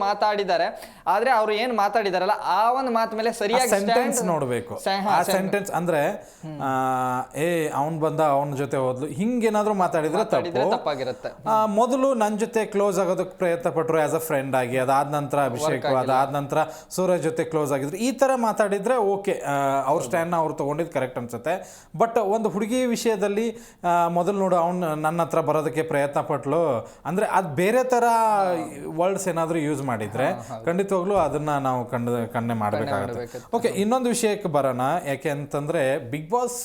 ಮಾತಾಡಿದ್ದಾರೆ ಆದ್ರೆ ಅವ್ರು ಏನ್ ಮಾತಾಡಿದಾರಲ್ಲ ಆ ಒಂದು ಮಾತು ಮೇಲೆ ಸರಿಯಾಗಿ ಸೆಂಟೆನ್ಸ್ ನೋಡಬೇಕು. ಆ ಸೆಂಟೆನ್ಸ್ ಅಂದ್ರೆ ಏ ಅವ್ನ್ ಬಂದ ಅವನ ಜೊತೆ ಹೋದ್ಲು. ಹಿಂಗೇನಾದ್ರೂ ಮಾತಾಡಿದ್ರೆ ತಪ್ಪು. ತಪ್ಪಾಗಿರುತ್ತೆ. ಮೊದಲು ನನ್ನ ಜೊತೆ ಕ್ಲೋಸ್ ಆಗೋದಕ್ಕೆ ಪ್ರಯತ್ನ ಪಟ್ಟರು ಆಸ್ ಅ ಫ್ರೆಂಡ್ ಆಗಿ ಅದಾದ ನಂತರ ಅಭಿಷೇಕ್ ಅದಾದ ನಂತರ ಸೂರಜ್ ಜೊತೆ ಕ್ಲೋಸ್ ಆಗಿದ್ರು. ಈ ತರ ಮಾತಾಡಿದ್ರೆ ಓಕೆ ಅವ್ರ ಸ್ಟ್ಯಾಂಡ್ ಅವ್ರು ತಗೊಂಡಿದ್ದು ಕರೆಕ್ಟ್ ಅನ್ಸುತ್ತೆ. ಬಟ್ ಒಂದು ಹುಡುಗಿ ವಿಷಯದಲ್ಲಿ ಮೊದಲು ನೋಡು ಅವ್ನು ನನ್ನ ಹತ್ರ ಬರೋದಕ್ಕೆ ಪ್ರಯತ್ನ ಪಟ್ಲು. ಅಂದ್ರೆ ಅದು ಬೇರೆ ತರ ವರ್ಡ್ಸ್ ಏನಾದರೂ ಯೂಸ್ ಮಾಡಿದ್ರೆ ಖಂಡಿತವಾಗ್ಲೂ ಅದನ್ನ ನಾವು ಕಂಡ ಕಣ್ಣೆ ಮಾಡಬೇಕಾಗುತ್ತೆ. ಓಕೆ ಇನ್ನೊಂದು ವಿಷಯಕ್ಕೆ ಬರೋಣ. ಯಾಕೆ ಅಂತಂದ್ರೆ ಬಿಗ್ ಬಾಸ್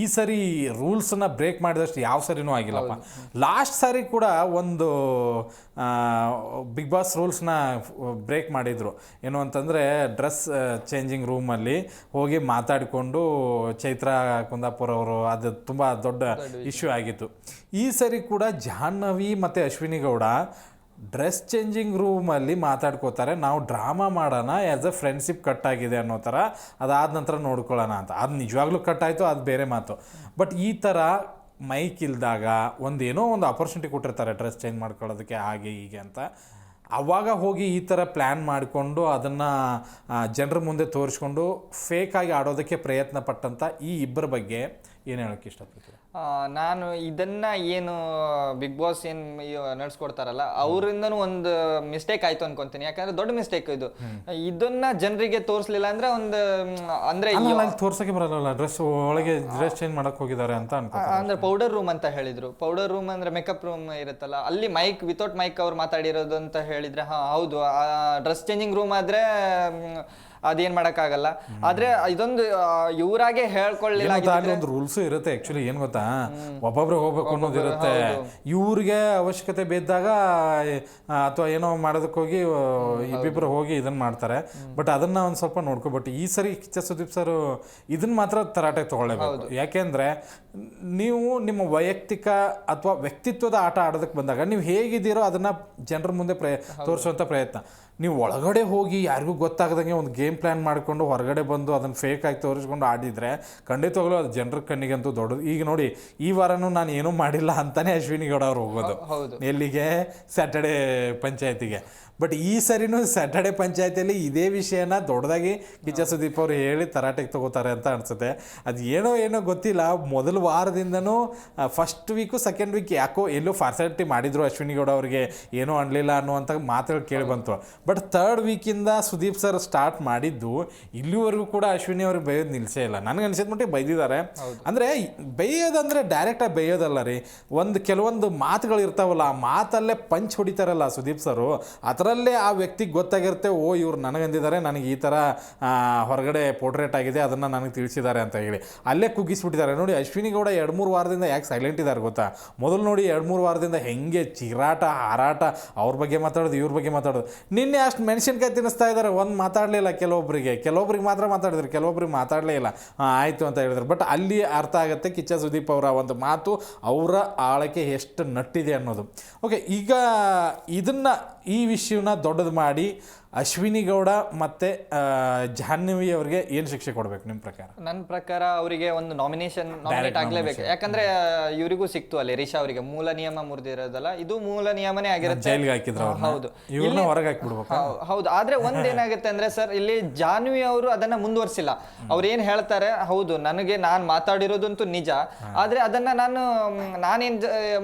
ಈ ಸರಿ ರೂಲ್ಸ್ನ ಬ್ರೇಕ್ ಮಾಡಿದಷ್ಟು ಯಾವ ಸರಿನೂ ಆಗಿಲ್ಲಪ್ಪ. ಲಾಸ್ಟ್ ಸಾರಿ ಕೂಡ ಒಂದು ಬಿಗ್ ಬಾಸ್ ರೂಲ್ಸ್ನ ಬ್ರೇಕ್ ಮಾಡಿದ್ರು. ಏನು ಅಂತಂದರೆ ಡ್ರೆಸ್ ಚೇಂಜಿಂಗ್ ರೂಮಲ್ಲಿ ಹೋಗಿ ಮಾತಾಡಿಕೊಂಡು ಚೈತ್ರ ಕುಂದಾಪುರ ಅವರು ಅದು ತುಂಬ ದೊಡ್ಡ ಇಶ್ಯೂ ಆಗಿತ್ತು. ಈ ಸರಿ ಕೂಡ ಜಾಹ್ನವಿ ಮತ್ತು ಅಶ್ವಿನಿ ಗೌಡ ಡ್ರೆಸ್ ಚೇಂಜಿಂಗ್ ರೂಮಲ್ಲಿ ಮಾತಾಡ್ಕೋತಾರೆ ನಾವು ಡ್ರಾಮಾ ಮಾಡೋಣ ಆ್ಯಸ್ ಅ ಫ್ರೆಂಡ್ಶಿಪ್ ಕಟ್ ಆಗಿದೆ ಅನ್ನೋ ಥರ ಅದಾದ ನಂತರ ನೋಡ್ಕೊಳ್ಳೋಣ ಅಂತ. ಅದು ನಿಜವಾಗ್ಲೂ ಕಟ್ ಆಯಿತು ಅದು ಬೇರೆ ಮಾತು. ಬಟ್ ಈ ಥರ ಮೈಕ್ ಇಲ್ದಾಗ ಒಂದೇನೋ ಒಂದು ಆಪರ್ಚುನಿಟಿ ಕೊಟ್ಟಿರ್ತಾರೆ ಡ್ರೆಸ್ ಚೇಂಜ್ ಮಾಡ್ಕೊಳ್ಳೋದಕ್ಕೆ ಹಾಗೆ ಹೀಗೆ ಅಂತ. ಅವಾಗ ಹೋಗಿ ಈ ಥರ ಪ್ಲ್ಯಾನ್ ಮಾಡಿಕೊಂಡು ಅದನ್ನು ಜನರ ಮುಂದೆ ತೋರಿಸ್ಕೊಂಡು ಫೇಕಾಗಿ ಆಡೋದಕ್ಕೆ ಪ್ರಯತ್ನ ಪಟ್ಟಂಥ ಈ ಇಬ್ಬರ ಬಗ್ಗೆ ಏನು ಹೇಳೋಕ್ಕೆ ಇಷ್ಟಪಡ್ತೀವಿ ಆ, ನಾನು ಇದನ್ನ ಏನು ಬಿಗ್ ಬಾಸ್ ಏನ್ ನಡ್ಸ್ಕೊಡ್ತಾರಲ್ಲ ಅವರಿಂದನೂ ಒಂದು ಮಿಸ್ಟೇಕ್ ಆಯ್ತು ಅನ್ಕೊಂತೀನಿ. ಯಾಕಂದ್ರೆ ದೊಡ್ಡ ಮಿಸ್ಟೇಕ್ ಇದು. ಇದನ್ನ ಜನರಿಗೆ ತೋರಿಸ್ಲಿಲ್ಲ ಅಂದ್ರೆ ಒಂದು ಅಂದ್ರೆ ತೋರ್ಸಕ್ಕೆ ಬರಲ್ಲ. ಡ್ರೆಸ್ ಒಳಗೆ ಡ್ರೆಸ್ ಚೇಂಜ್ ಮಾಡಕ್ ಹೋಗಿದ್ದಾರೆ ಅಂತ ಅಂದ್ರೆ ಪೌಡರ್ ರೂಮ್ ಅಂತ ಹೇಳಿದ್ರು. ಪೌಡರ್ ರೂಮ್ ಅಂದ್ರೆ ಮೇಕಪ್ ರೂಮ್ ಇರುತ್ತಲ್ಲ ಅಲ್ಲಿ ಮೈಕ್ ವಿತೌಟ್ ಮೈಕ್ ಅವ್ರು ಮಾತಾಡಿರೋದು ಅಂತ ಹೇಳಿದ್ರೆ ಹಾ ಹೌದು. ಡ್ರೆಸ್ ಚೇಂಜಿಂಗ್ ರೂಮ್ ಆದ್ರೆ ಅದೇನ್ ಮಾಡಕ್ಕಾಗಲ್ಲ. ಆದ್ರೆ ಇದೊಂದು ಇವರಾಗೆ ಹೇಳ್ಕೊಳ್ಳಿಲ್ಲ ಒಂದು ರೂಲ್ಸು ಇರುತ್ತೆ ಆಕ್ಚುಲಿ ಏನು ಗೊತ್ತಾ? ಒಬ್ಬೊಬ್ರು ಹೋಗ್ಬೇಕು ಅನ್ನೋದು ಇರುತ್ತೆ. ಇವ್ರಿಗೆ ಅವಶ್ಯಕತೆ ಬಿದ್ದಾಗ ಅಥವಾ ಏನೋ ಮಾಡೋದಕ್ಕೆ ಹೋಗಿ ಆ, ಇಬ್ಬಿಬ್ರು ಹೋಗಿ ಇದನ್ನ ಮಾಡ್ತಾರೆ. ಬಟ್ ಅದನ್ನ ಒಂದ್ ಸ್ವಲ್ಪ ನೋಡ್ಕೊ ಬಟ್ ಈ ಸರಿ ಕಿಚ್ಚ ಸುದೀಪ್ ಸರ್ ಇದನ್ನ ಮಾತ್ರ ತರಾಟೆಗೆ ತಗೊಳ್ಳೇಬೇಕು. ಯಾಕೆಂದ್ರೆ ನೀವು ನಿಮ್ಮ ವೈಯಕ್ತಿಕ ಅಥವಾ ವ್ಯಕ್ತಿತ್ವದ ಆಟ ಆಡೋದಕ್ಕೆ ಬಂದಾಗ ನೀವು ಹೇಗಿದ್ದೀರೋ ಅದನ್ನ ಜನರ ಮುಂದೆ ಪ್ರಯ ತೋರಿಸುವಂಥ ಪ್ರಯತ್ನ. ನೀವು ಒಳಗಡೆ ಹೋಗಿ ಯಾರಿಗೂ ಗೊತ್ತಾಗದಂಗೆ ಒಂದು ಗೇಮ್ ಪ್ಲ್ಯಾನ್ ಮಾಡಿಕೊಂಡು ಹೊರಗಡೆ ಬಂದು ಅದನ್ನು ಫೇಕ್ ಆಗಿ ತೋರಿಸ್ಕೊಂಡು ಆಡಿದರೆ ಖಂಡಿತವಾಗ್ಲೂ ಅದು ಜನರ ಕಣ್ಣಿಗಂತೂ ದೊಡ್ಡದು. ಈಗ ನೋಡಿ ಈ ವಾರನೂ ನಾನು ಏನೂ ಮಾಡಿಲ್ಲ ಅಂತಾನೆ ಅಶ್ವಿನಿ ಗೌಡ ಅವ್ರು ಹೋಗೋದು. ಹೌದು. ಎಲ್ಲಿಗೆ? ಸ್ಯಾಟರ್ಡೇ ಪಂಚಾಯತಿಗೆ. ಬಟ್ ಈ ಸರಿನೂ ಸ್ಯಾಟರ್ಡೆ ಪಂಚಾಯತಿಯಲ್ಲಿ ಇದೇ ವಿಷಯನ ದೊಡ್ಡದಾಗಿ ಕಿಚ್ಚ ಸುದೀಪ್ ಅವರು ಹೇಳಿ ತರಾಟೆಗೆ ತಗೋತಾರೆ ಅಂತ ಅನ್ಸುತ್ತೆ. ಅದು ಏನೋ ಏನೋ ಗೊತ್ತಿಲ್ಲ. ಮೊದಲ ವಾರದಿಂದನೂ ಫಸ್ಟ್ ವೀಕು ಸೆಕೆಂಡ್ ವೀಕ್ ಯಾಕೋ ಎಲ್ಲೋ ಫಾರ್ಸಾಲಿಟಿ ಮಾಡಿದ್ರು ಅಶ್ವಿನಿ ಗೌಡ ಅವರಿಗೆ. ಏನೋ ಅನ್ಲಿಲ್ಲ ಅನ್ನುವಂಥ ಮಾತುಗಳು ಕೇಳಿ ಬಂತು. ಬಟ್ ತರ್ಡ್ ವೀಕಿಂದ ಸುದೀಪ್ ಸರ್ ಸ್ಟಾರ್ಟ್ ಮಾಡಿದ್ದು ಇಲ್ಲಿವರೆಗೂ ಕೂಡ ಅಶ್ವಿನಿ ಅವ್ರಿಗೆ ಬೈಯೋದು ನಿಲ್ಸೇ ಇಲ್ಲ. ನನಗೆ ಅನಿಸಿದ ಮಟ್ಟಿಗೆ ಬೈದಿದ್ದಾರೆ. ಅಂದರೆ ಬೈಯೋದಂದ್ರೆ ಡೈರೆಕ್ಟಾಗಿ ಬೈಯೋದಲ್ಲ ರೀ. ಒಂದು ಕೆಲವೊಂದು ಮಾತುಗಳು ಇರ್ತಾವಲ್ಲ ಆ ಮಾತಲ್ಲೇ ಪಂಚ್ ಹೊಡಿತಾರಲ್ಲ ಸುದೀಪ್ ಸರು ಅದರಲ್ಲೇ ಆ ವ್ಯಕ್ತಿಗೆ ಗೊತ್ತಾಗಿರುತ್ತೆ, ಓ, ಇವ್ರು ನನಗಂದಿದ್ದಾರೆ, ನನಗೆ ಈ ಥರ ಹೊರಗಡೆ ಪೋರ್ಟ್ರೇಟ್ ಆಗಿದೆ, ಅದನ್ನು ನನಗೆ ತಿಳಿಸಿದ್ದಾರೆ ಅಂತ ಹೇಳಿ. ಅಲ್ಲೇ ಕುಗ್ಗಿಸ್ಬಿಟ್ಟಿದ್ದಾರೆ. ನೋಡಿ, ಅಶ್ವಿನಿ ಗೌಡ ಎರಡು ಮೂರು ವಾರದಿಂದ ಯಾಕೆ ಸೈಲೆಂಟ್ ಇದ್ದಾರೆ ಗೊತ್ತಾ? ಮೊದಲು ನೋಡಿ ಎರಡು ಮೂರು ವಾರದಿಂದ ಹೆಂಗೆ ಚಿರಾಟ, ಹಾರಾಟ, ಅವ್ರ ಬಗ್ಗೆ ಮಾತಾಡೋದು, ಇವ್ರ ಬಗ್ಗೆ ಮಾತಾಡೋದು. ನಿನ್ನೆ ಅಷ್ಟು ಮೆಣಸಿನ್ಕಾಯಿ ತಿನ್ನಿಸ್ತಾ ಇದ್ದಾರೆ, ಒಂದು ಮಾತಾಡಲಿಲ್ಲ ಕೆಲವೊಬ್ಬರಿಗೆ ಕೆಲವೊಬ್ರಿಗೆ ಮಾತ್ರ ಮಾತಾಡಿದ್ರು, ಕೆಲವೊಬ್ರಿಗೆ ಮಾತಾಡಲೇ ಇಲ್ಲ. ಆಯಿತು ಅಂತ ಹೇಳಿದ್ರು. ಬಟ್ ಅಲ್ಲಿ ಅರ್ಥ ಆಗುತ್ತೆ ಕಿಚ್ಚ ಸುದೀಪ್ ಅವರ ಒಂದು ಮಾತು, ಅವರ ಆಳಕ್ಕೆ ಎಷ್ಟು ನಟ್ಟಿದೆ ಅನ್ನೋದು. ಓಕೆ ಈಗ ಇದನ್ನು ಈ ವಿಷಯವನ್ನ ದೊಡ್ಡದು ಮಾಡಿ ಅಶ್ವಿನಿ ಗೌಡ ಮತ್ತು ಜಾಹ್ನವಿ ಅವರಿಗೆ ಏನು ಶಿಕ್ಷೆ ಕೊಡಬೇಕು ನಿಮ್ಮ ಪ್ರಕಾರ? ನನ್ನ ಪ್ರಕಾರ ಅವರಿಗೆ ಒಂದು ನಾಮಿನೇಷನ್ ನಾಮಿನೇಟ್ ಆಗ್ಲೇಬೇಕು. ಯಾಕಂದ್ರೆ ಇವರಿಗೂ ಸಿಕ್ತು ಅಲ್ಲಿ ರಿಷಾ ಅವರಿಗೆ. ಮೂಲ ನಿಯಮ ಮುರಿದಿರೋದಲ್ಲ ಇದು ಮೂಲ ನಿಯಮನೇ ಆಗಿರುತ್ತೆ. ಜೈಲ್ಗೆ ಹಾಕಿದ್ರು ಹೌದು. ಇವ್ರನ್ನ ಹೊರಗೆ ಹಾಕ್ಬಿಡ್ಬೇಕು ಹೌದು ಆದ್ರೆ ಒಂದೇನಾಗುತ್ತೆ ಅಂದ್ರೆ ಸರ್ ಇಲ್ಲಿ ಜಾನ್ವಿ ಅವರು ಅದನ್ನ ಮುಂದುವರ್ಸಿಲ್ಲ. ಅವ್ರು ಏನ್ ಹೇಳ್ತಾರೆ ಹೌದು ನನಗೆ ನಾನ್ ಮಾತಾಡಿರೋದಂತೂ ನಿಜ. ಆದ್ರೆ ಅದನ್ನ ನಾನು ನಾನೇನ್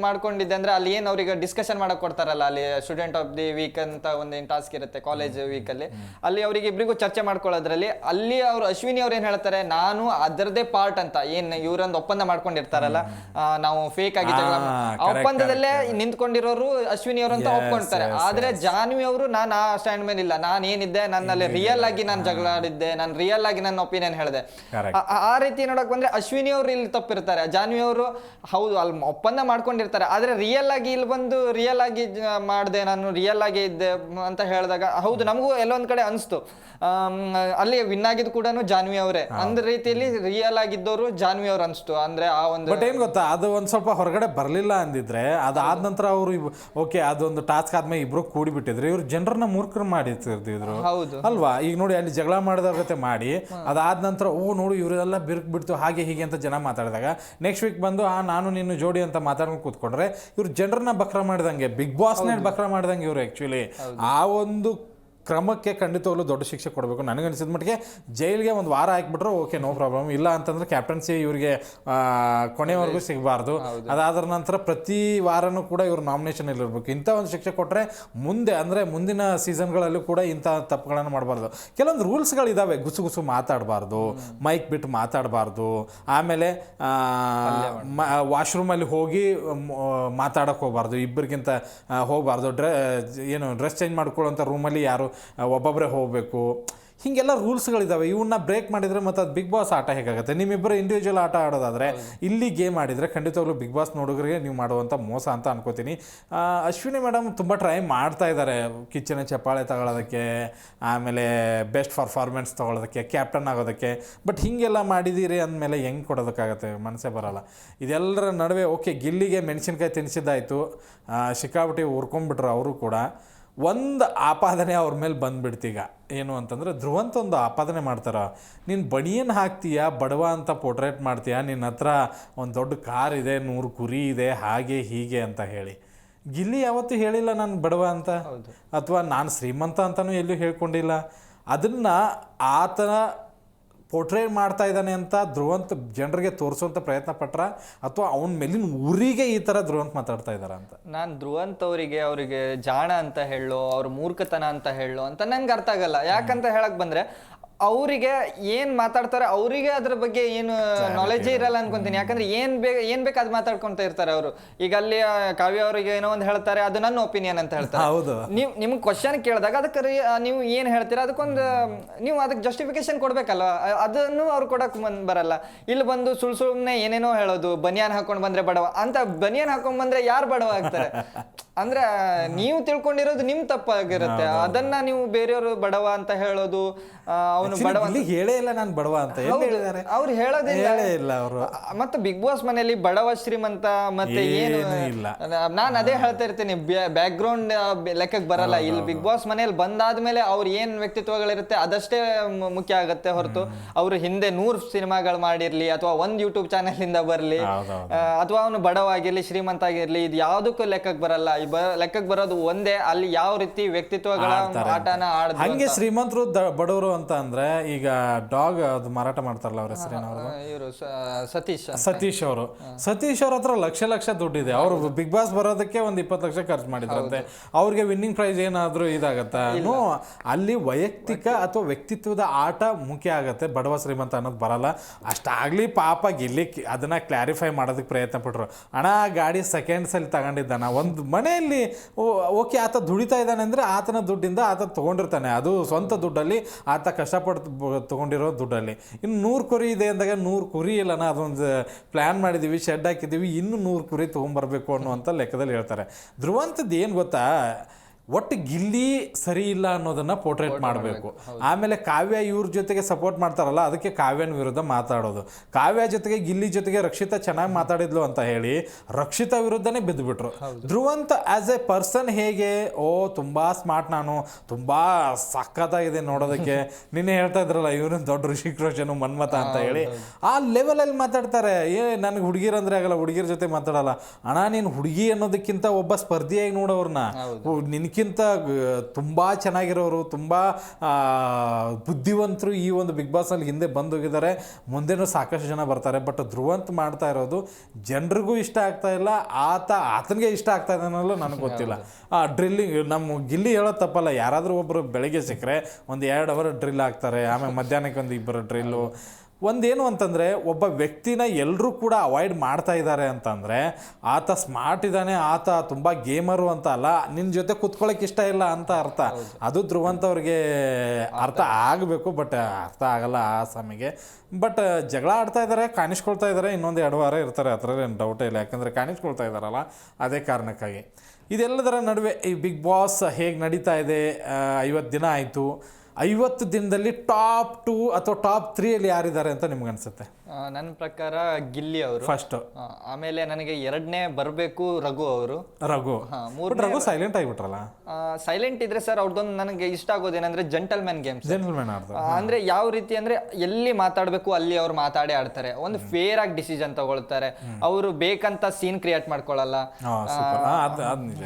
ಮಾಡ್ಕೊಂಡಿದ್ದೆ ಅಂದ್ರೆ ಅಲ್ಲಿ ಏನ್ ಅವ್ರಿಗೆ ಡಿಸ್ಕಷನ್ ಮಾಡಕ್ ಕೊಡ್ತಾರಲ್ಲ ಅಲ್ಲಿ ಸ್ಟೂಡೆಂಟ್ ಆಫ್ ದಿ ವೀಕ್ ಅಂತ ಒಂದೇನ್ ಟಾಸ್ಕ್ ಇರುತ್ತೆ ಕಾಲೇಜ್ ವೀಕ್ ಅಲ್ಲಿ. ಅಲ್ಲಿ ಅವರಿಗೆ ಇಬ್ಬರಿಗೂ ಚರ್ಚೆ ಮಾಡ್ಕೊಳ್ಳೋದ್ರಲ್ಲಿ ಅಲ್ಲಿ ಅವ್ರು ಅಶ್ವಿನಿ ಅವ್ರು ಏನ್ ಹೇಳ್ತಾರೆ ನಾನು ಅದರದೇ ಪಾರ್ಟ್ ಅಂತ ಏನ್ ಇವ್ರೊಂದು ಒಪ್ಪಂದ ಮಾಡ್ಕೊಂಡಿರ್ತಾರಲ್ಲ ನಾವು ಫೇಕ್ ಆಗಿ ಜಗಳ ಆ, ಒಪ್ಪಂದದಲ್ಲೇ ನಿಂತ್ಕೊಂಡಿರೋರು ಅಶ್ವಿನಿ ಅವರು ಅಂತ ಒಪ್ಕೊಂತಾರೆ. ಆದ್ರೆ ಜಾನ್ವಿ ಅವರು ನಾನು ಆ ಸ್ಟ್ಯಾಂಡ್ ಮೇಲೆ ಇಲ್ಲ ನಾನು ಏನಿದ್ದೆ ನನ್ನಲ್ಲಿ ರಿಯಲ್ ಆಗಿ ನಾನು ಜಗಳ ಆಡಿದ್ದೆ ನಾನು ರಿಯಲ್ ಆಗಿ ನನ್ನ ಒಪಿನಿಯನ್ ಹೇಳಿದೆ. ಆ- ರೀತಿ ನೋಡಕ್ ಬಂದ್ರೆ ಅಶ್ವಿನಿ ಅವರು ಇಲ್ಲಿ ತಪ್ಪಿರ್ತಾರೆ. ಜಾನ್ವಿ ಅವರು ಹೌದು ಅಲ್ಲಿ ಒಪ್ಪಂದ ಮಾಡ್ಕೊಂಡಿರ್ತಾರೆ. ಆದ್ರೆ ರಿಯಲ್ ಆಗಿ ಇಲ್ಲಿ ಬಂದು ರಿಯಲ್ ಆಗಿ ಮಾಡ್ದೆ ನಾನು ರಿಯಲ್ ಆಗಿ ಇದ್ದೆ ಅಂತ ಹೇಳಿದಾಗ ಹೌದು ನಮಗೂ ಎಲ್ಲೊಂದ್ ಕಡೆ ಅನಿಸ್ತು. ಅಲ್ಲಿ ವಿನ್ ಆಗಿದ್ದು ಕೂಡ ಜಾನ್ವಿ ಅವರೇ. ಅಂದ ರೀತಿಯಲ್ಲಿ ರಿಯಲ್ ಆಗಿದ್ದವರು ಜಾನ್ವಿ ಅವ್ರು ಅನ್ಸ್ತು. ಅಂದ್ರೆ ಆ ಒಂದು ಬಟ್ ಏನ್ ಗೊತ್ತಾ ಅದು ಒಂದ್ ಸ್ವಲ್ಪ ಹೊರಗಡೆ ಬರಲಿಲ್ಲ ಅಂದಿದ್ರೆ ಅದಾದ ನಂತರ ಅವರು ಓಕೆ ಅದೊಂದು ಟಾಸ್ಕ್ ಆದ್ಮೇಲೆ ಇಬ್ರು ಕೂಡಿಬಿಟ್ಟಿದ್ರು. ಇವ್ರು ಜನರನ್ನ ಮೂರ್ಖರು ಮಾಡಿರ್ತಿದ್ರು. ಹೌದು. ಅಲ್ವಾ? ಈಗ ನೋಡಿ ಅಲ್ಲಿ ಜಗಳ ಮಾಡಿದವ್ರ ಜೊತೆ ಮಾಡಿ ಅದಾದ ನಂತರ ಓ ನೋಡು ಇವರೆಲ್ಲ ಬಿರುಕ್ ಬಿಡ್ತು ಹಾಗೆ ಹೀಗೆ ಅಂತ ಜನ ಮಾತಾಡಿದಾಗ ನೆಕ್ಸ್ಟ್ ವೀಕ್ ಬಂದು ಆ ನಾನು ನಿನ್ನ ಜೋಡಿ ಅಂತ ಮಾತಾಡ್ಕೊಂಡು ಕೂತ್ಕೊಂಡ್ರೆ ಇವ್ರು ಜನರನ್ನ ಬಕ್ರ ಮಾಡಿದಂಗೆ ಬಿಗ್ ಬಾಸ್ನೇ ಬಕ್ರ ಮಾಡಿದಂಗೆ ಇವ್ರು ಆ್ಯಕ್ಚುಲಿ ಆ ಒಂದು ಕ್ರಮಕ್ಕೆ ಖಂಡಿತವಾಗ್ಲೂ ದೊಡ್ಡ ಶಿಕ್ಷೆ ಕೊಡಬೇಕು. ನನಗನ್ಸಿದ ಮಟ್ಟಿಗೆ ಜೈಲಿಗೆ ಒಂದು ವಾರ ಹಾಕ್ಬಿಟ್ರೆ ಓಕೆ ನೋ ಪ್ರಾಬ್ಲಮ್. ಇಲ್ಲ ಅಂತಂದ್ರೆ ಕ್ಯಾಪ್ಟನ್ಸಿ ಇವರಿಗೆ ಕೊನೆವರೆಗೂ ಸಿಗಬಾರ್ದು. ಅದಾದ ನಂತರ ಪ್ರತಿ ವಾರನೂ ಕೂಡ ಇವರು ನಾಮಿನೇಷನ್ ಇರಬೇಕು. ಇಂಥ ಒಂದು ಶಿಕ್ಷೆ ಕೊಟ್ಟರೆ ಮುಂದೆ ಅಂದರೆ ಮುಂದಿನ ಸೀಸನ್ಗಳಲ್ಲೂ ಕೂಡ ಇಂಥ ತಪ್ಪುಗಳನ್ನು ಮಾಡಬಾರ್ದು. ಕೆಲವೊಂದು ರೂಲ್ಸ್ಗಳಿದ್ದಾವೆ ಗುಸು ಗುಸು ಮಾತಾಡಬಾರ್ದು. ಮೈಕ್ ಬಿಟ್ಟು ಮಾತಾಡಬಾರ್ದು. ಆಮೇಲೆ ವಾಶ್ರೂಮಲ್ಲಿ ಹೋಗಿ ಮಾತಾಡೋಕೆ ಹೋಗಬಾರ್ದು. ಇಬ್ಬರಿಗಿಂತ ಹೋಗಬಾರ್ದು. ಡ್ರೆ ಏನು ಡ್ರೆಸ್ ಚೇಂಜ್ ಮಾಡ್ಕೊಳ್ಳೋಂಥ ರೂಮಲ್ಲಿ ಯಾರು ಒಬ್ಬೊಬ್ಬರೇ ಹೋಗಬೇಕು. ಹೀಗೆಲ್ಲ ರೂಲ್ಸ್ಗಳಿದ್ದಾವೆ ಇವನ್ನ ಬ್ರೇಕ್ ಮಾಡಿದರೆ ಮತ್ತು ಅದು ಬಿಗ್ ಬಾಸ್ ಆಟ ಹೇಗಾಗುತ್ತೆ? ನಿಮ್ಮಿಬ್ಬರು ಇಂಡಿವಿಜುವಲ್ ಆಟ ಆಡೋದಾದರೆ ಇಲ್ಲಿ ಗೇಮ್ ಆಡಿದರೆ ಖಂಡಿತವಾಗ್ಲೂ ಬಿಗ್ ಬಾಸ್ ನೋಡೋರಿಗೆ ನೀವು ಮಾಡುವಂಥ ಮೋಸ ಅಂತ ಅನ್ಕೋತೀನಿ. ಅಶ್ವಿನಿ ಮೇಡಮ್ ತುಂಬ ಟ್ರೈ ಮಾಡ್ತಾ ಇದ್ದಾರೆ. ಕಿಚನ್ ಚಪ್ಪಾಳೆ ತಗೊಳ್ಳೋದಕ್ಕೆ ಆಮೇಲೆ ಬೆಸ್ಟ್ ಪರ್ಫಾರ್ಮೆನ್ಸ್ ತೊಗೊಳೋದಕ್ಕೆ ಕ್ಯಾಪ್ಟನ್ ಆಗೋದಕ್ಕೆ. ಬಟ್ ಹೀಗೆಲ್ಲ ಮಾಡಿದ್ದೀರಿ ಅಂದಮೇಲೆ ಹೆಂಗೆ ಕೊಡೋದಕ್ಕಾಗತ್ತೆ? ಮನಸ್ಸೇ ಬರಲ್ಲ. ಇದೆಲ್ಲರ ನಡುವೆ ಓಕೆ ಗಿಲ್ಲಿಗೆ ಮೆಣಸಿನ್ಕಾಯಿ ತಿನ್ನಿಸಿದ್ದಾಯಿತು ಸಿಕ್ಕಾಬಿಟ್ಟು ಹುರ್ಕೊಂಬಿಟ್ರು ಅವರು ಕೂಡ. ಒಂದು ಆಪಾದನೆ ಅವ್ರ ಮೇಲೆ ಬಂದ್ಬಿಡ್ತೀಗ ಏನು ಅಂತಂದ್ರೆ ಧ್ರುವಂತ ಒಂದು ಆಪಾದನೆ ಮಾಡ್ತಾರ. ನೀನು ಬನಿಯನ್ ಹಾಕ್ತೀಯ? ಬಡವ ಅಂತ ಪೋರ್ಟ್ರೇಟ್ ಮಾಡ್ತೀಯ? ನಿನ್ನ ಹತ್ರ ಒಂದು ದೊಡ್ಡ ಕಾರ್ ಇದೆ ನೂರು ಕುರಿ ಇದೆ ಹಾಗೆ ಹೀಗೆ ಅಂತ ಹೇಳಿ. ಗಿಲ್ಲಿ ಯಾವತ್ತೂ ಹೇಳಿಲ್ಲ ನಾನು ಬಡವ ಅಂತ. ಅಥವಾ ನಾನು ಶ್ರೀಮಂತ ಅಂತಲೂ ಎಲ್ಲೂ ಹೇಳ್ಕೊಂಡಿಲ್ಲ. ಅದನ್ನು ಆತನ ಪೋರ್ಟ್ರೇ ಮಾಡ್ತಾ ಇದ್ದಾನೆ ಅಂತ ಧ್ರುವಂತ ಜನರಿಗೆ ತೋರಿಸುವಂಥ ಪ್ರಯತ್ನ ಪಟ್ರ? ಅಥವಾ ಅವನ ಮೇಲಿನ ಊರಿಗೆ ಈ ಥರ ಧ್ರುವಂತ್ ಮಾತಾಡ್ತಾ ಇದ್ದಾರ ಅಂತ? ನಾನು ಧ್ರುವಂತ್ ಅವರಿಗೆ ಅವರಿಗೆ ಜಾಣ ಅಂತ ಹೇಳೋ, ಅವ್ರ ಮೂರ್ಖತನ ಅಂತ ಹೇಳೋ ಅಂತ ನಂಗೆ ಅರ್ಥ ಆಗಲ್ಲ. ಯಾಕಂತ ಹೇಳಕ್ ಬಂದ್ರೆ ಅವರಿಗೆ ಏನ್ ಮಾತಾಡ್ತಾರೆ ಅವರಿಗೆ ಅದ್ರ ಬಗ್ಗೆ ಏನು ನಾಲೆಜ್ ಇರಲ್ಲ. ಅನ್ಕೊಂತೀನಿ. ಯಾಕಂದ್ರೆ ಏನ್ ಬೇಕ ಏನ್ ಬೇಕು ಅದ್ ಮಾತಾಡ್ಕೊಂತ ಇರ್ತಾರೆ ಅವರು. ಈಗ ಅಲ್ಲಿ ಕಾವ್ಯ ಅವರಿಗೆ ಏನೋ ಒಂದು ಹೇಳ್ತಾರೆ ಅದು ನನ್ನ ಒಪಿನಿಯನ್ ಅಂತ ಹೇಳ್ತಾರೆ. ಹೌದು. ನೀವು ನಿಮ್ ಕ್ವಶನ್ ಕೇಳಿದಾಗ ಅದಕ್ಕೆ ನೀವು ಏನ್ ಹೇಳ್ತೀರಾ ಅದಕ್ಕೊಂದು ನೀವು ಅದಕ್ಕೆ ಜಸ್ಟಿಫಿಕೇಶನ್ ಕೊಡ್ಬೇಕಲ್ವ? ಅದನ್ನು ಅವ್ರು ಕೊಡಕ್ ಬಂದ್ ಬರಲ್ಲ. ಇಲ್ಲಿ ಬಂದು ಸುಳ್ ಸುಳ್ನೆ ಏನೇನೋ ಹೇಳೋದು ಬನಿಯಾನ್ ಹಾಕೊಂಡ್ ಬಂದ್ರೆ ಬಡವ ಅಂತ ಬನಿಯಾನ್ ಹಾಕೊಂಡ್ ಬಂದ್ರೆ ಯಾರು ಬಡವ ಆಗ್ತಾರೆ? ಅಂದ್ರೆ ನೀವು ತಿಳ್ಕೊಂಡಿರೋದು ನಿಮ್ ತಪ್ಪಾಗಿರುತ್ತೆ. ಅದನ್ನ ನೀವು ಬೇರೆಯವರು ಬಡವ ಅಂತ ಹೇಳೋದು ಅವನು ಬಡವ ಇಲ್ಲಿ ಹೇಳೇ ಇಲ್ಲ ನಾನು ಬಡವ ಅಂತ. ಎಲ್ಲಿ ಹೇಳಿದ್ದಾರೆ? ಅವ್ರು ಹೇಳೋದಿಲ್ಲ ಹೇಳೇ ಇಲ್ಲ ಅವರು. ಮತ್ತೆ ಬಿಗ್ ಬಾಸ್ ಮನೆಯಲ್ಲಿ ಬಡವ ಶ್ರೀಮಂತ ಮತ್ತೆ ಏನು ಇಲ್ಲ. ನಾನು ಅದೇ ಹೇಳ್ತಾ ಇರ್ತೀನಿ ಬ್ಯಾಕ್ ಗ್ರೌಂಡ್ ಲೆಕ್ಕಕ್ಕೆ ಬರಲ್ಲ. ಇಲ್ಲಿ ಬಿಗ್ ಬಾಸ್ ಮನೆಯಲ್ಲಿ ಬಂದಾದ್ಮೇಲೆ ಅವ್ರ ಏನ್ ವ್ಯಕ್ತಿತ್ವಗಳಿರುತ್ತೆ ಅದಷ್ಟೇ ಮುಖ್ಯ ಆಗತ್ತೆ ಹೊರತು. ಅವರು ಹಿಂದೆ ನೂರ್ ಸಿನಿಮಾಗಳು ಮಾಡಿರ್ಲಿ ಅಥವಾ ಒಂದ್ ಯೂಟ್ಯೂಬ್ ಚಾನೆಲ್ ಇಂದ ಬರ್ಲಿ. ಅಥವಾ ಅವನು ಬಡವಾಗಿರ್ಲಿ ಶ್ರೀಮಂತ ಆಗಿರ್ಲಿ ಇದು ಯಾವ್ದಕ್ಕೂ ಲೆಕ್ಕಕ್ಕೆ ಬರಲ್ಲ. ಲೆಕ್ಕಕ್ಕೆ ಬರೋದು ಒಂದೇ. ಅಲ್ಲಿ ಯಾವ ರೀತಿ ವ್ಯಕ್ತಿತ್ವಗಳ ಆಟನ ಆಡಿದ್ರು ಹಂಗೆ ಶ್ರೀಮಂತರು ಬಡವರು ಅಂತ ಅಂದ್ರೆ ಈಗ ಡಾಗ್ ಅದು ಮಾರಾಟ ಮಾಡ್ತಾರಲ್ಲ ಅವ್ರ ಹೆಸರಿನ ಅವರು ಇವರು ಸತೀಶ್ ಸತೀಶ್ ಅವರು. ಸತೀಶ್ ಅವ್ರ ಹತ್ರ ಲಕ್ಷ ಲಕ್ಷ ದುಡ್ಡಿದೆ. ಅವರು ಬಿಗ್ ಬಾಸ್ ಬರೋದಕ್ಕೆ ಒಂದು ಇಪ್ಪತ್ತು ಲಕ್ಷ ಖರ್ಚು ಮಾಡಿದ್ರಂತೆ. ಅವ್ರಿಗೆ ವಿನ್ನಿಂಗ್ ಪ್ರೈಸ್ ಏನಾದರೂ ಇದಾಗತ್ತಾ? ನೋ ಅಲ್ಲಿ ವೈಯಕ್ತಿಕ ಅಥವಾ ವ್ಯಕ್ತಿತ್ವದ ಆಟ ಮುಖ್ಯ ಆಗತ್ತೆ. ಬಡವ ಶ್ರೀಮಂತ ಅನ್ನೋದು ಬರಲ್ಲ. ಅಷ್ಟಾಗ್ಲಿ ಪಾಪ ಗಿಲ್ಲಿ ಅದನ್ನ ಕ್ಲಾರಿಫೈ ಮಾಡೋದಕ್ಕೆ ಪ್ರಯತ್ನ ಪಟ್ರು. ಅಣ್ಣ ಆ ಗಾಡಿ ಸೆಕೆಂಡ್ಸ್ ಅಲ್ಲಿ ತಗೊಂಡಿದ್ದಾನ. ಒಂದು ಮನೆಯಲ್ಲಿ ಓಕೆ ಆತ ದುಡಿತಾ ಇದ್ದಾನೆ ಅಂದ್ರೆ ಆತನ ದುಡ್ಡಿಂದ ಆತ ತಗೊಂಡಿರ್ತಾನೆ. ಅದು ಸ್ವಂತ ದುಡ್ಡಲ್ಲಿ ಆತ ಕಷ್ಟಪಟ್ಟು ಬ- ತಗೊಂಡಿರೋ ದುಡ್ಡಲ್ಲಿ. ಇನ್ನು ನೂರು ಕುರಿ ಇದೆ ಅಂದಾಗ ನೂರು ಕುರಿ ಇಲ್ಲನ ಅದೊಂದು ಪ್ಲ್ಯಾನ್ ಮಾಡಿದ್ದೀವಿ ಶೆಡ್ ಹಾಕಿದ್ದೀವಿ ಇನ್ನೂ ನೂರು ಕುರಿ ತೊಗೊಂಬರ್ಬೇಕು ಅನ್ನುವಂಥ ಲೆಕ್ಕದಲ್ಲಿ ಹೇಳ್ತಾರೆ. ಧ್ರುವಂಥದ್ದು ಏನು ಗೊತ್ತಾ? ಒಟ್ಟು ಗಿಲ್ಲಿ ಸರಿ ಇಲ್ಲ ಅನ್ನೋದನ್ನ ಪೋರ್ಟ್ರೇಟ್ ಮಾಡಬೇಕು. ಆಮೇಲೆ ಕಾವ್ಯ ಇವ್ರ ಜೊತೆಗೆ ಸಪೋರ್ಟ್ ಮಾಡ್ತಾರಲ್ಲ ಅದಕ್ಕೆ ಕಾವ್ಯನ ವಿರುದ್ಧ ಮಾತಾಡೋದು. ಕಾವ್ಯ ಜೊತೆಗೆ ಗಿಲ್ಲಿ ಜೊತೆಗೆ ರಕ್ಷಿತಾ ಚೆನ್ನಾಗಿ ಮಾತಾಡಿದ್ಲು ಅಂತ ಹೇಳಿ ರಕ್ಷಿತಾ ವಿರುದ್ಧನೇ ಬಿದ್ದುಬಿಟ್ರು ಧ್ರುವಂತ ಆಸ್ ಎ ಪರ್ಸನ್ ಹೇಗೆ ಓ ತುಂಬಾ ಸ್ಮಾರ್ಟ್ ನಾನು ತುಂಬಾ ಸಖತ್ತಾಗಿದೆ ನೋಡೋದಕ್ಕೆ. ನಿನ್ನೆ ಹೇಳ್ತಾ ಇದ್ರಲ್ಲ ಇವನು ದೊಡ್ಡ ಋಷಿಕ್ ರೋಷನ್ ಮನ್ಮತ ಅಂತ ಹೇಳಿ. ಆ ಲೆವೆಲಲ್ಲಿ ಮಾತಾಡ್ತಾರೆ. ಏ ನನಗೆ ಹುಡುಗಿರ ಅಂದ್ರೆ ಆಗಲ್ಲ ಹುಡುಗಿರ ಜೊತೆ ಮಾತಾಡಲ್ಲ. ಅಣ್ಣ ನೀನು ಹುಡುಗಿ ಅನ್ನೋದಕ್ಕಿಂತ ಒಬ್ಬ ಸ್ಪರ್ಧಿಯಾಗಿ ನೋಡೋರ್ನ ನಿನ್ಕಿಂತ ಗ- ತುಂಬ ಚೆನ್ನಾಗಿರೋರು, ತುಂಬ ಬುದ್ಧಿವಂತರು ಈ ಒಂದು ಬಿಗ್ ಬಾಸಲ್ಲಿ ಹಿಂದೆ ಬಂದೋಗಿದ್ದಾರೆ. ಮುಂದೆನೂ ಸಾಕಷ್ಟು ಜನ ಬರ್ತಾರೆ. ಬಟ್ ಧ್ರುವಂತ್ ಮಾಡ್ತಾ ಇರೋದು ಜನರಿಗೂ ಇಷ್ಟ ಆಗ್ತಾ ಇಲ್ಲ, ಆತ, ಆತನಿಗೆ ಇಷ್ಟ ಆಗ್ತಾ ಇದೆ ಅನ್ನೋದು ನನಗೆ ಗೊತ್ತಿಲ್ಲ. ಆ ಡ್ರಿಲ್ಲಿಂಗ್ ನಮ್ಮ ಗಿಲ್ಲಿ ಹೇಳೋ ತಪ್ಪಲ್ಲ. ಯಾರಾದರೂ ಒಬ್ಬರು ಬೆಳಗ್ಗೆ ಸಿಕ್ಕರೆ ಒಂದು ಎರಡು ಅವರ್ ಡ್ರಿಲ್ ಆಗ್ತಾರೆ ಆಮೇಲೆ ಮಧ್ಯಾಹ್ನಕ್ಕೆ ಒಂದು ಇಬ್ಬರು ಡ್ರಿಲ್ಲು ಒಂದೇನು ಅಂತಂದರೆ ಒಬ್ಬ ವ್ಯಕ್ತಿನ ಎಲ್ಲರೂ ಕೂಡ ಅವಾಯ್ಡ್ ಮಾಡ್ತಾ ಇದ್ದಾರೆ ಅಂತಂದರೆ ಆತ ಸ್ಮಾರ್ಟ್ ಇದ್ದಾನೆ ಆತ ತುಂಬ ಗೇಮರು ಅಂತ ಅಲ್ಲ ನಿನ್ನ ಜೊತೆ ಕುತ್ಕೊಳ್ಳೋಕೆ ಇಷ್ಟ ಇಲ್ಲ ಅಂತ ಅರ್ಥ. ಅದು ಧ್ರುವಂತ ಅವ್ರಿಗೆ ಅರ್ಥ ಆಗಬೇಕು ಬಟ್ ಅರ್ಥ ಆಗಲ್ಲ ಆ ಸಮಯಕ್ಕೆ. ಬಟ್ ಜಗಳ ಆಡ್ತಾ ಇದ್ದಾರೆ ಕಾಣಿಸ್ಕೊಳ್ತಾ ಇದ್ದಾರೆ ಇನ್ನೊಂದು ಎರಡು ವಾರ ಇರ್ತಾರೆ ಆ ಥರ ಏನು ಡೌಟೇ ಇಲ್ಲ. ಯಾಕಂದರೆ ಕಾಣಿಸ್ಕೊಳ್ತಾ ಇದ್ದಾರಲ್ಲ ಅದೇ ಕಾರಣಕ್ಕಾಗಿ. ಇದೆಲ್ಲದರ ನಡುವೆ ಈ ಬಿಗ್ ಬಾಸ್ ಹೇಗೆ ನಡೀತಾ ಇದೆ ಐವತ್ತು ದಿನ ಆಯಿತು. ಐವತ್ತು ದಿನದಲ್ಲಿ ಟಾಪ್ ಟೂ ಅಥವಾ ಟಾಪ್ ತ್ರೀಯಲ್ಲಿ ಯಾರಿದ್ದಾರೆ ಅಂತ ನಿಮ್ಗೆ ಅನ್ಸುತ್ತೆ? ನನ್ನ ಪ್ರಕಾರ ಗಿಲ್ಲಿ ಅವರು. ಫಸ್ಟ್ ಆಮೇಲೆ ನನಗೆ ಎರಡನೇ ಬರಬೇಕು ರಘು ಅವರು. ರಘು. ಮೂರು ರಘು ಸೈಲೆಂಟ್ ಆಗಿಬಿಟ್ರಲ್ಲ? ಸೈಲೆಂಟ್ ಇದ್ರೆ ಸರ್ ಅವ್ರದ್ದೊಂದು ನನಗೆ ಇಷ್ಟ ಆಗೋದೇನಂದ್ರೆ gentle man games gentle man ಅಂದ್ರೆ ಯಾವ ರೀತಿ ಅಂದ್ರೆ ಎಲ್ಲಿ ಮಾತಾಡಬೇಕು ಅಲ್ಲಿ ಅವ್ರು ಮಾತಾಡೇ ಆಡ್ತಾರೆ. ಒಂದು ಫೇರ್ ಆಗಿ ಡಿಸಿಷನ್ ತಗೊಳ್ತಾರೆ. ಅವರು ಬೇಕಂತ ಸೀನ್ ಕ್ರಿಯೇಟ್ ಮಾಡ್ಕೊಳ್ಳಲ್ಲ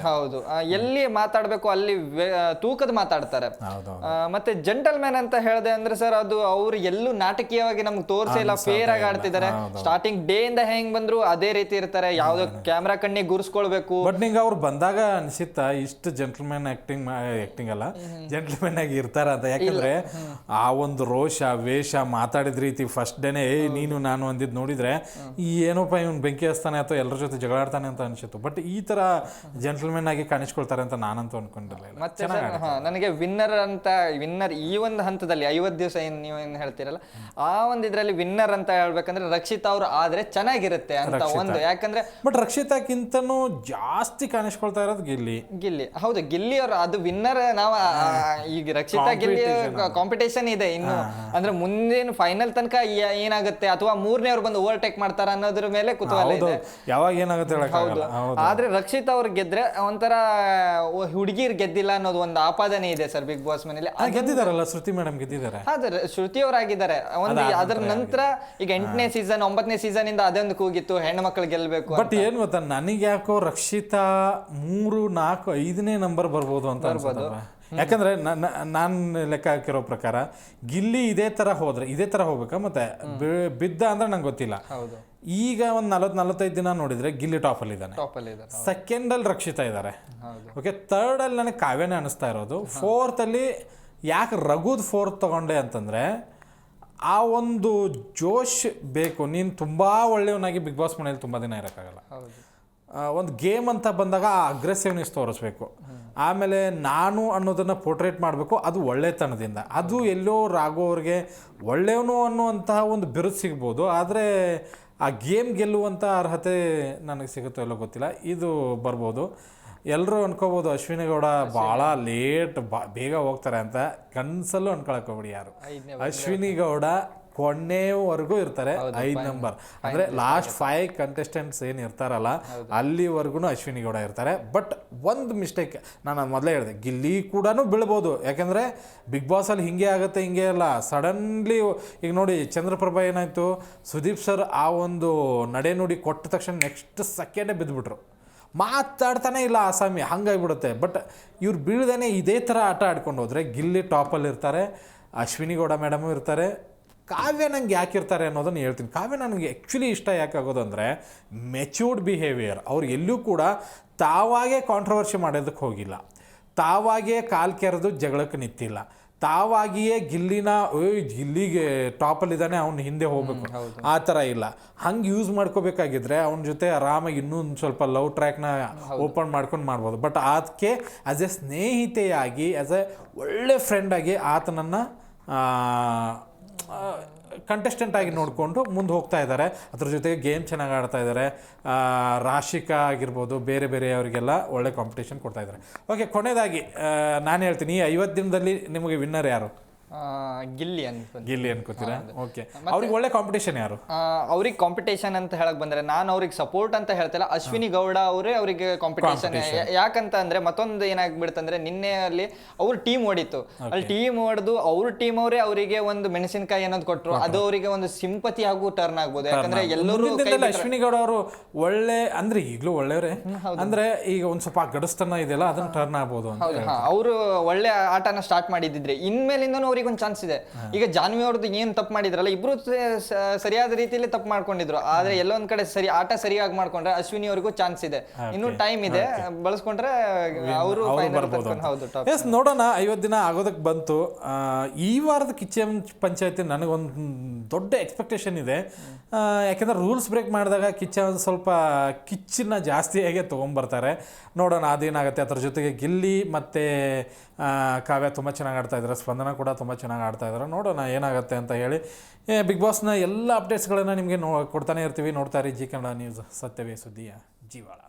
ಹೌದು. ಎಲ್ಲಿ ಮಾತಾಡಬೇಕು ಅಲ್ಲಿ ತೂಕದ ಮಾತಾಡ್ತಾರೆ. ಮತ್ತೆ ಜಂಟಲ್ ಮ್ಯಾನ್ ಅಂತ ಹೇಳ್ದೆ ಅಂದ್ರೆ ಸರ್ ಅದು ಅವ್ರು ಎಲ್ಲೂ ನಾಟಕೀಯವಾಗಿ ನಮ್ಗೆ ತೋರಿಸಿಲ್ಲ ಫೇರ್ ಆಗಿ ಆಡ್ತಿದ್ದಾರೆ. ಸ್ಟಾರ್ಟಿಂಗ್ ಡೇ ಇಂದ ಹೆಂಗ್ ಬಂದ್ರು ಅದೇ ರೀತಿ ಇರ್ತಾರೆ. ಯಾವ್ದೋ ಕ್ಯಾಮ್ರಾ ಕಣ್ಣಿಗೆ ಗುರ್ಸ್ಕೊಳ್ಬೇಕು. ಬಟ್ ನಿಂಗೆ ಅವ್ರು ಬಂದಾಗ ಅನ್ಸಿತ್ತ ಇಷ್ಟು ಜೆಂಟಲ್ಮೆನ್ ಆಕ್ಟಿಂಗ್ ಆಕ್ಟಿಂಗ್ ಅಲ್ಲ ಜೆಂಟಲ್ಮೆನ್ ಆಗಿ ಇರ್ತಾರ ಅಂತ. ಯಾಕಂದ್ರೆ ಆ ಒಂದು ರೋಷ ವೇಷ ಮಾತಾಡಿದ ರೀತಿ ಫಸ್ಟ್ ಡೇನೆ ಏ ನೀನು ನಾನು ಅಂದಿದ್ ನೋಡಿದ್ರೆ ಈ ಏನೋಪ್ಪ ಇವನು ಬೆಂಕಿ ಹಚ್ತಾನೆ ಅಥವಾ ಎಲ್ಲರ ಜೊತೆ ಜಗಳಾಡ್ತಾನೆ ಅಂತ ಅನ್ಸಿತ್ತು. ಬಟ್ ಈ ತರ ಜೆಂಟಲ್ಮೆನ್ ಆಗಿ ಕಾಣಿಸ್ಕೊಳ್ತಾರೆ ಅಂತ ನಾನಂತೂ ಅನ್ಕೊಂಡಿರಲಿಲ್ಲ. ಮತ್ತೆ ನನಗೆ ವಿನ್ನರ್ ಅಂತ ವಿನ್ನರ್ ಈ ಒಂದು ಹಂತದಲ್ಲಿ ಐವತ್ತು ದಿವಸ ಏನ್ ನೀವು ಏನ್ ಹೇಳ್ತೀರಲ್ಲ? ಆ ಒಂದು ಇದ್ರಲ್ಲಿ ವಿನ್ನರ್ ಅಂತ ಹೇಳ್ಬೇಕಂದ್ರೆ ರಕ್ಷಿತಾ ಅವ್ರು ಆದ್ರೆ ಚೆನ್ನಾಗಿರುತ್ತೆ ಅಂತ ಒಂದು ಯಾಕಂದ್ರೆ ಬಟ್ ರಕ್ಷಿತಾಕ್ಕಿಂತನೂ ಜಾಸ್ತಿ ಕಾಣಿಸ್ಕೊಳ್ತಾ ಇರೋದು ಗಿಲ್ಲಿ. ಗಿಲ್ಲಿ. ಹೌದು ಗಿಲ್ಲಿ ಅವರು ಅದು ವಿನ್ನರ್ ನಾವು ಈಗ ರಕ್ಷಿತಾ ಗಿಲ್ಲಿ ಕಾಂಪಿಟೇಷನ್ ಇದೆ ಇನ್ನು. ಅಂದ್ರೆ ಮುಂದಿನ ಫೈನಲ್ ತನಕ ಏನಾಗುತ್ತೆ? ಅಥವಾ ಮೂರನೇ ಅವ್ರು ಬಂದು ಓವರ್ಟೇಕ್ ಮಾಡ್ತಾರ ಅನ್ನೋದ್ರ ಮೇಲೆ ಕುತೂಹಲ ಇದೆ. ಯಾವಾಗ ಏನಾಗುತ್ತೆ ಹೌದು. ಆದ್ರೆ ರಕ್ಷಿತ್ ಅವ್ರು ಗೆದ್ರೆ ಒಂಥರ ಹುಡುಗಿರ್ ಗೆದ್ದಿಲ್ಲ ಅನ್ನೋದು ಒಂದು ಆಪಾದನೆ ಇದೆ ಸರ್ ಬಿಗ್ ಬಾಸ್ ಮನೇಲಿ ಆ, ಗೆದ್ದಿದಾರಲ್ಲ ಶ್ರುತಿ ಮೇಡಮ್ ಗೆದ್ದಿದ್ದಾರೆ. ಅದ್ರ ಶ್ರುತಿ ಅವರಾಗಿದ್ದಾರೆ. ಒಂದು ಅದರ ನಂತರ ಈಗ ಎಂಟನೇ ಸೀಸನ್ ಒಂಬತ್ತನೇ ಸೀಸನ್ ಇಂದ ಅದೊಂದು ಕೂಗಿತ್ತು ಹೆಣ್ಣು ಮಕ್ಕಳು ಗೆಲ್ಲಬೇಕು. ಬಟ್ ಏನ್ ಗೊತ್ತಾ ನನಗೆ ಯಾಕೋ ರಕ್ಷಿತಾ ಮೂರು ನಾಲ್ಕು ಐದನೇ ನಂಬರ್ ಬರ್ಬೋದು ಅಂತ ಅನ್ಸುತ್ತಪ್ಪ ಯಾಕಂದ್ರೆ ನಾನು ಲೆಕ್ಕ ಹಾಕಿರೋ ಪ್ರಕಾರ ಗಿಲ್ಲಿ ಇದೇ ತರ ಹೋದ್ರೆ ಇದೇ ತರ ಹೋಗ್ಬೇಕಾ? ಮತ್ತೆ ಬಿದ್ದ ಅಂದ್ರೆ ನಂಗೆ ಗೊತ್ತಿಲ್ಲ. ಈಗ ಒಂದು ನಲವತ್ತು ನಲವತ್ತೈದು ದಿನ ನೋಡಿದ್ರೆ ಗಿಲ್ಲಿ ಟಾಪ್ ಅಲ್ಲಿ ಇದ್ದಾನೆ. ಸೆಕೆಂಡ್ ಅಲ್ಲಿ ರಕ್ಷಿತಾ ಇದ್ದಾರೆ. ಓಕೆ ತರ್ಡ್ ಅಲ್ಲಿ ನನಗೆ ಕಾವ್ಯನೇ ಅನಿಸ್ತಾ ಇರೋದು. ಫೋರ್ತ್ ಅಲ್ಲಿ ಯಾಕೆ ರಘುದ್ ಫೋರ್ತ್ ತಗೊಂಡೆ ಅಂತಂದ್ರೆ ಆ ಒಂದು ಜೋಶ್ ಬೇಕು ನೀನು ತುಂಬ ಒಳ್ಳೆಯವನಾಗಿ ಬಿಗ್ ಬಾಸ್ ಮನೇಲಿ ತುಂಬ ದಿನ ಇರೋಕ್ಕಾಗಲ್ಲ. ಒಂದು ಗೇಮ್ ಅಂತ ಬಂದಾಗ ಆ ಅಗ್ರೆಸಿವ್ನೆಸ್ ತೋರಿಸ್ಬೇಕು. ಆಮೇಲೆ ನಾನು ಅನ್ನೋದನ್ನು ಪೋರ್ಟ್ರೇಟ್ ಮಾಡಬೇಕು ಅದು ಒಳ್ಳೆತನದಿಂದ. ಅದು ಎಲ್ಲೋ ರಾಘು ಅವ್ರಿಗೆ ಒಳ್ಳೆಯವನು ಅನ್ನುವಂತಹ ಒಂದು ಬಿರುದು ಸಿಗ್ಬೋದು ಆದರೆ ಆ ಗೇಮ್ ಗೆಲ್ಲುವಂಥ ಅರ್ಹತೆ ನನಗೆ ಸಿಗುತ್ತೋ ಎಲ್ಲೋ ಗೊತ್ತಿಲ್ಲ. ಇದು ಬರ್ಬೋದು. ಎಲ್ಲರೂ ಅನ್ಕೋಬೋದು ಅಶ್ವಿನಿ ಗೌಡ ಭಾಳ ಲೇಟ್ ಬಾ ಬೇಗ ಹೋಗ್ತಾರೆ ಅಂತ ಕನ್ಸಲ್ಲೂ ಅನ್ಕೊಳಕ್ ಹೋಗ್ಬಿಡಿ ಯಾರು. ಅಶ್ವಿನಿ ಗೌಡ ಕೊನೆವರೆಗೂ ಇರ್ತಾರೆ ಐದು ನಂಬರ್. ಅಂದ್ರೆ ಲಾಸ್ಟ್ ಫೈವ್ ಕಂಟೆಸ್ಟೆಂಟ್ಸ್ ಏನು ಇರ್ತಾರಲ್ಲ ಅಲ್ಲಿವರೆಗೂ ಅಶ್ವಿನಿ ಗೌಡ ಇರ್ತಾರೆ. ಬಟ್ ಒಂದು ಮಿಸ್ಟೇಕ್ ನಾನು ಅದ್ ಮೊದಲೇ ಹೇಳಿದೆ ಗಿಲ್ಲಿ ಕೂಡ ಬೀಳ್ಬೋದು. ಯಾಕಂದ್ರೆ ಬಿಗ್ ಬಾಸ್ ಅಲ್ಲಿ ಹಿಂಗೆ ಆಗುತ್ತೆ ಹಿಂಗೆ ಅಲ್ಲ. ಸಡನ್ಲಿ ಈಗ ನೋಡಿ ಚಂದ್ರಪ್ರಭಾ ಏನಾಯ್ತು ಸುದೀಪ್ ಸರ್ ಆ ಒಂದು ನಡೆ ನುಡಿ ಕೊಟ್ಟ ತಕ್ಷಣ ನೆಕ್ಸ್ಟ್ ಸೆಕೆಂಡೇ ಬಿದ್ದುಬಿಟ್ರು ಮಾತಾಡ್ತಾನೆ ಇಲ್ಲ ಆಸಾಮಿ, ಹಂಗಾಗಿಬಿಡುತ್ತೆ. ಬಟ್ ಇವ್ರು ಬೀಳ್ದೇ ಇದೇ ಥರ ಆಟ ಆಡ್ಕೊಂಡು ಹೋದರೆ, ಗಿಲ್ಲಿ ಟಾಪಲ್ಲಿ ಇರ್ತಾರೆ, ಅಶ್ವಿನಿ ಗೌಡ ಮೇಡಮು ಇರ್ತಾರೆ, ಕಾವ್ಯ ನಂಗೆ ಯಾಕೆ ಇರ್ತಾರೆ ಅನ್ನೋದನ್ನು ಹೇಳ್ತೀನಿ. ಕಾವ್ಯ ನನಗೆ ಆ್ಯಕ್ಚುಲಿ ಇಷ್ಟ ಯಾಕಾಗೋದು ಅಂದರೆ ಮೆಚ್ಯೂರ್ಡ್ ಬಿಹೇವಿಯರ್ ಅವ್ರು ಎಲ್ಲೂ ಕೂಡ ತಾವಾಗೇ ಕಾಂಟ್ರವರ್ಸಿ ಮಾಡೋದಕ್ಕೆ ಹೋಗಿಲ್ಲ. ತಾವಾಗೇ ಕಾಲು ಕೆರೆದು ಜಗಳಕ್ಕೆ ನಿಂತಿಲ್ಲ. ತಾವಾಗಿಯೇ ಗಿಲ್ಲಿನ ಓಯ್ ಗಿಲ್ಲಿಗೆ ಟಾಪಲ್ಲಿದ್ದಾನೆ ಅವ್ನು ಹಿಂದೆ ಹೋಗ್ಬೇಕು. ಆ ಥರ ಇಲ್ಲ. ಹಂಗೆ ಯೂಸ್ ಮಾಡ್ಕೋಬೇಕಾಗಿದ್ರೆ ಅವನ ಜೊತೆ ಆರಾಮಾಗಿ ಇನ್ನೊಂದು ಸ್ವಲ್ಪ ಲವ್ ಟ್ರ್ಯಾಕ್ನ ಓಪನ್ ಮಾಡ್ಕೊಂಡು ಮಾಡ್ಬೋದು. ಬಟ್ ಅದಕ್ಕೆ ಆ್ಯಸ್ ಎ ಸ್ನೇಹಿತೆಯಾಗಿ ಆ್ಯಸ್ ಎ ಒಳ್ಳೆ ಫ್ರೆಂಡಾಗಿ ಆತನನ್ನು ಕಂಟೆಸ್ಟೆಂಟ್ ಆಗಿ ನೋಡಿಕೊಂಡು ಮುಂದೆ ಹೋಗ್ತಾ ಇದ್ದಾರೆ ಅದ್ರ ಜೊತೆಗೆ ಗೇಮ್ ಚೆನ್ನಾಗಿ ಆಡ್ತಾ ಇದ್ದಾರೆ ರಾಶಿಕಾ ಆಗಿರ್ಬೋದು, ಬೇರೆ ಬೇರೆಯವರಿಗೆಲ್ಲ ಒಳ್ಳೆ ಕಾಂಪಿಟೇಷನ್ ಕೊಡ್ತಾ ಇದ್ದಾರೆ ಓಕೆ ಕೊನೆಯದಾಗಿ ನಾನು ಹೇಳ್ತೀನಿ, ಈ ಐವತ್ತು ದಿನದಲ್ಲಿ ನಿಮಗೆ ವಿನ್ನರ್ ಯಾರು? ಗಿಲ್ಲಿ ಅನ್ಕೊಂಡು ಗಿಲ್ಲಿ ಅನ್ಕೋತೀರಾ? ಓಕೆ ಅವ್ರಿಗೆ ಒಳ್ಳೆ ಕಾಂಪಿಟೇಷನ್ ಯಾರು? ಅವ್ರಿಗೆ ಕಾಂಪಿಟೇಷನ್ ಅಂತ ಹೇಳಕ್ ಬಂದ್ರೆ ನಾನು ಅವ್ರಿಗೆ ಸಪೋರ್ಟ್ ಅಂತ ಹೇಳ್ತಿಲ್ಲ. ಅಶ್ವಿನಿ ಗೌಡ ಅವರೇ ಅವರಿಗೆ ಕಾಂಪಿಟೇಷನ್ ಯಾಕಂತ ಅಂದ್ರೆ ಮತ್ತೊಂದು ಏನಾಗ್ಬಿಡ್ತಂದ್ರೆ ನಿನ್ನೆ ಅಲ್ಲಿ ಅವ್ರ ಟೀಮ್ ಓಡಿತ್ತು. ಅಲ್ಲಿ ಟೀಮ್ ಓಡಿದು ಅವ್ರ ಟೀಮ್ ಅವರೇ ಅವರಿಗೆ ಒಂದು ಮೆಣಸಿನಕಾಯಿ ಅನ್ನೋದು ಕೊಟ್ಟರು ಅದು ಅವರಿಗೆ ಒಂದು ಸಿಂಪತಿ ಹಾಗೂ ಟರ್ನ್ ಆಗ್ಬೋದು. ಯಾಕಂದ್ರೆ ಎಲ್ಲರೂ ಅಶ್ವಿನಿ ಗೌಡ ಅವರು ಒಳ್ಳೆ ಅಂದ್ರೆ ಈಗಲೂ ಒಳ್ಳೆಯವರೇ. ಅಂದ್ರೆ ಈಗ ಒಂದ್ ಸ್ವಲ್ಪ ಗಡಸ್ತನ ಇದೆಯಲ್ಲ ಅದನ್ನ ಟರ್ನ್ ಆಗ್ಬೋದು ಅವರು ಒಳ್ಳೆ ಆಟನ ಸ್ಟಾರ್ಟ್ ಮಾಡಿದ್ರೆ ಇನ್ಮೇಲಿಂದನೂ ಅವ್ರಿಗೆ ಒಂದು ಚಾನ್ಸ್ ಇದೆ. ಈಗ ಜಾನ್ವಿ ಅವ್ರದ್ದು ಏನ್ ತಪ್ಪು ಮಾಡಿದ್ರಲ್ಲ ಇಬ್ರು ಸರಿಯಾದ ರೀತಿಯಲ್ಲಿ ತಪ್ಪು ಮಾಡ್ಕೊಂಡಿದ್ರು. ಆದ್ರೆ ಎಲ್ಲೊಂದ್ ಕಡೆ ಸರಿ ಆಟ ಸರಿಯಾಗಿ ಮಾಡ್ಕೊಂಡ್ರೆ ಅಶ್ವಿನಿ ಅವ್ರಿಗೂ ಚಾನ್ಸ್ ಇದೆ. ಇನ್ನು ಟೈಮ್ ಇದೆ ಬಳಸ್ಕೊಂಡ್ರೆ ಅವರು ಹೌದು. ಎಸ್ ನೋಡೋಣ ಐವತ್ತು ದಿನ ಆಗೋದಕ್ಕೆ ಬಂತು. ಈ ವಾರದ ಕಿಚನ್ ಪಂಚಾಯತಿ ನನಗೊಂದು ದೊಡ್ಡ ಎಕ್ಸ್ಪೆಕ್ಟೇಷನ್ ಇದೆ. ಯಾಕೆಂದ್ರೆ ರೂಲ್ಸ್ ಬ್ರೇಕ್ ಮಾಡಿದಾಗ ಕಿಚ್ಚ ಒಂದು ಸ್ವಲ್ಪ ಕಿಚ್ಚನ್ನ ಜಾಸ್ತಿಯಾಗೆ ತೊಗೊಂಬರ್ತಾರೆ ನೋಡೋಣ ಅದೇನಾಗುತ್ತೆ ಅದ್ರ ಜೊತೆಗೆ ಗಿಲ್ಲಿ ಮತ್ತು ಕಾವ್ಯ ತುಂಬ ಚೆನ್ನಾಗಿ ಆಡ್ತಾ ಇದ್ದಾರೆ ಸ್ಪಂದನ ಕೂಡ ತುಂಬ ಚೆನ್ನಾಗಿ ಆಡ್ತಾ ಇದ್ದಾರೆ ನೋಡೋಣ ಏನಾಗುತ್ತೆ ಅಂತ ಹೇಳಿ. ಬಿಗ್ ಬಾಸ್ನ ಎಲ್ಲ ಅಪ್ಡೇಟ್ಸ್ಗಳನ್ನು ನಿಮಗೆ ನೋ, ಕೊಡ್ತಾನೆ ಇರ್ತೀವಿ. ನೋಡ್ತಾ ಇರಿ ಜಿ ಕನ್ನಡ ನ್ಯೂಸ್ ಸತ್ಯವೇ ಸುದ್ದಿಯ, ಜೀವಾಳ.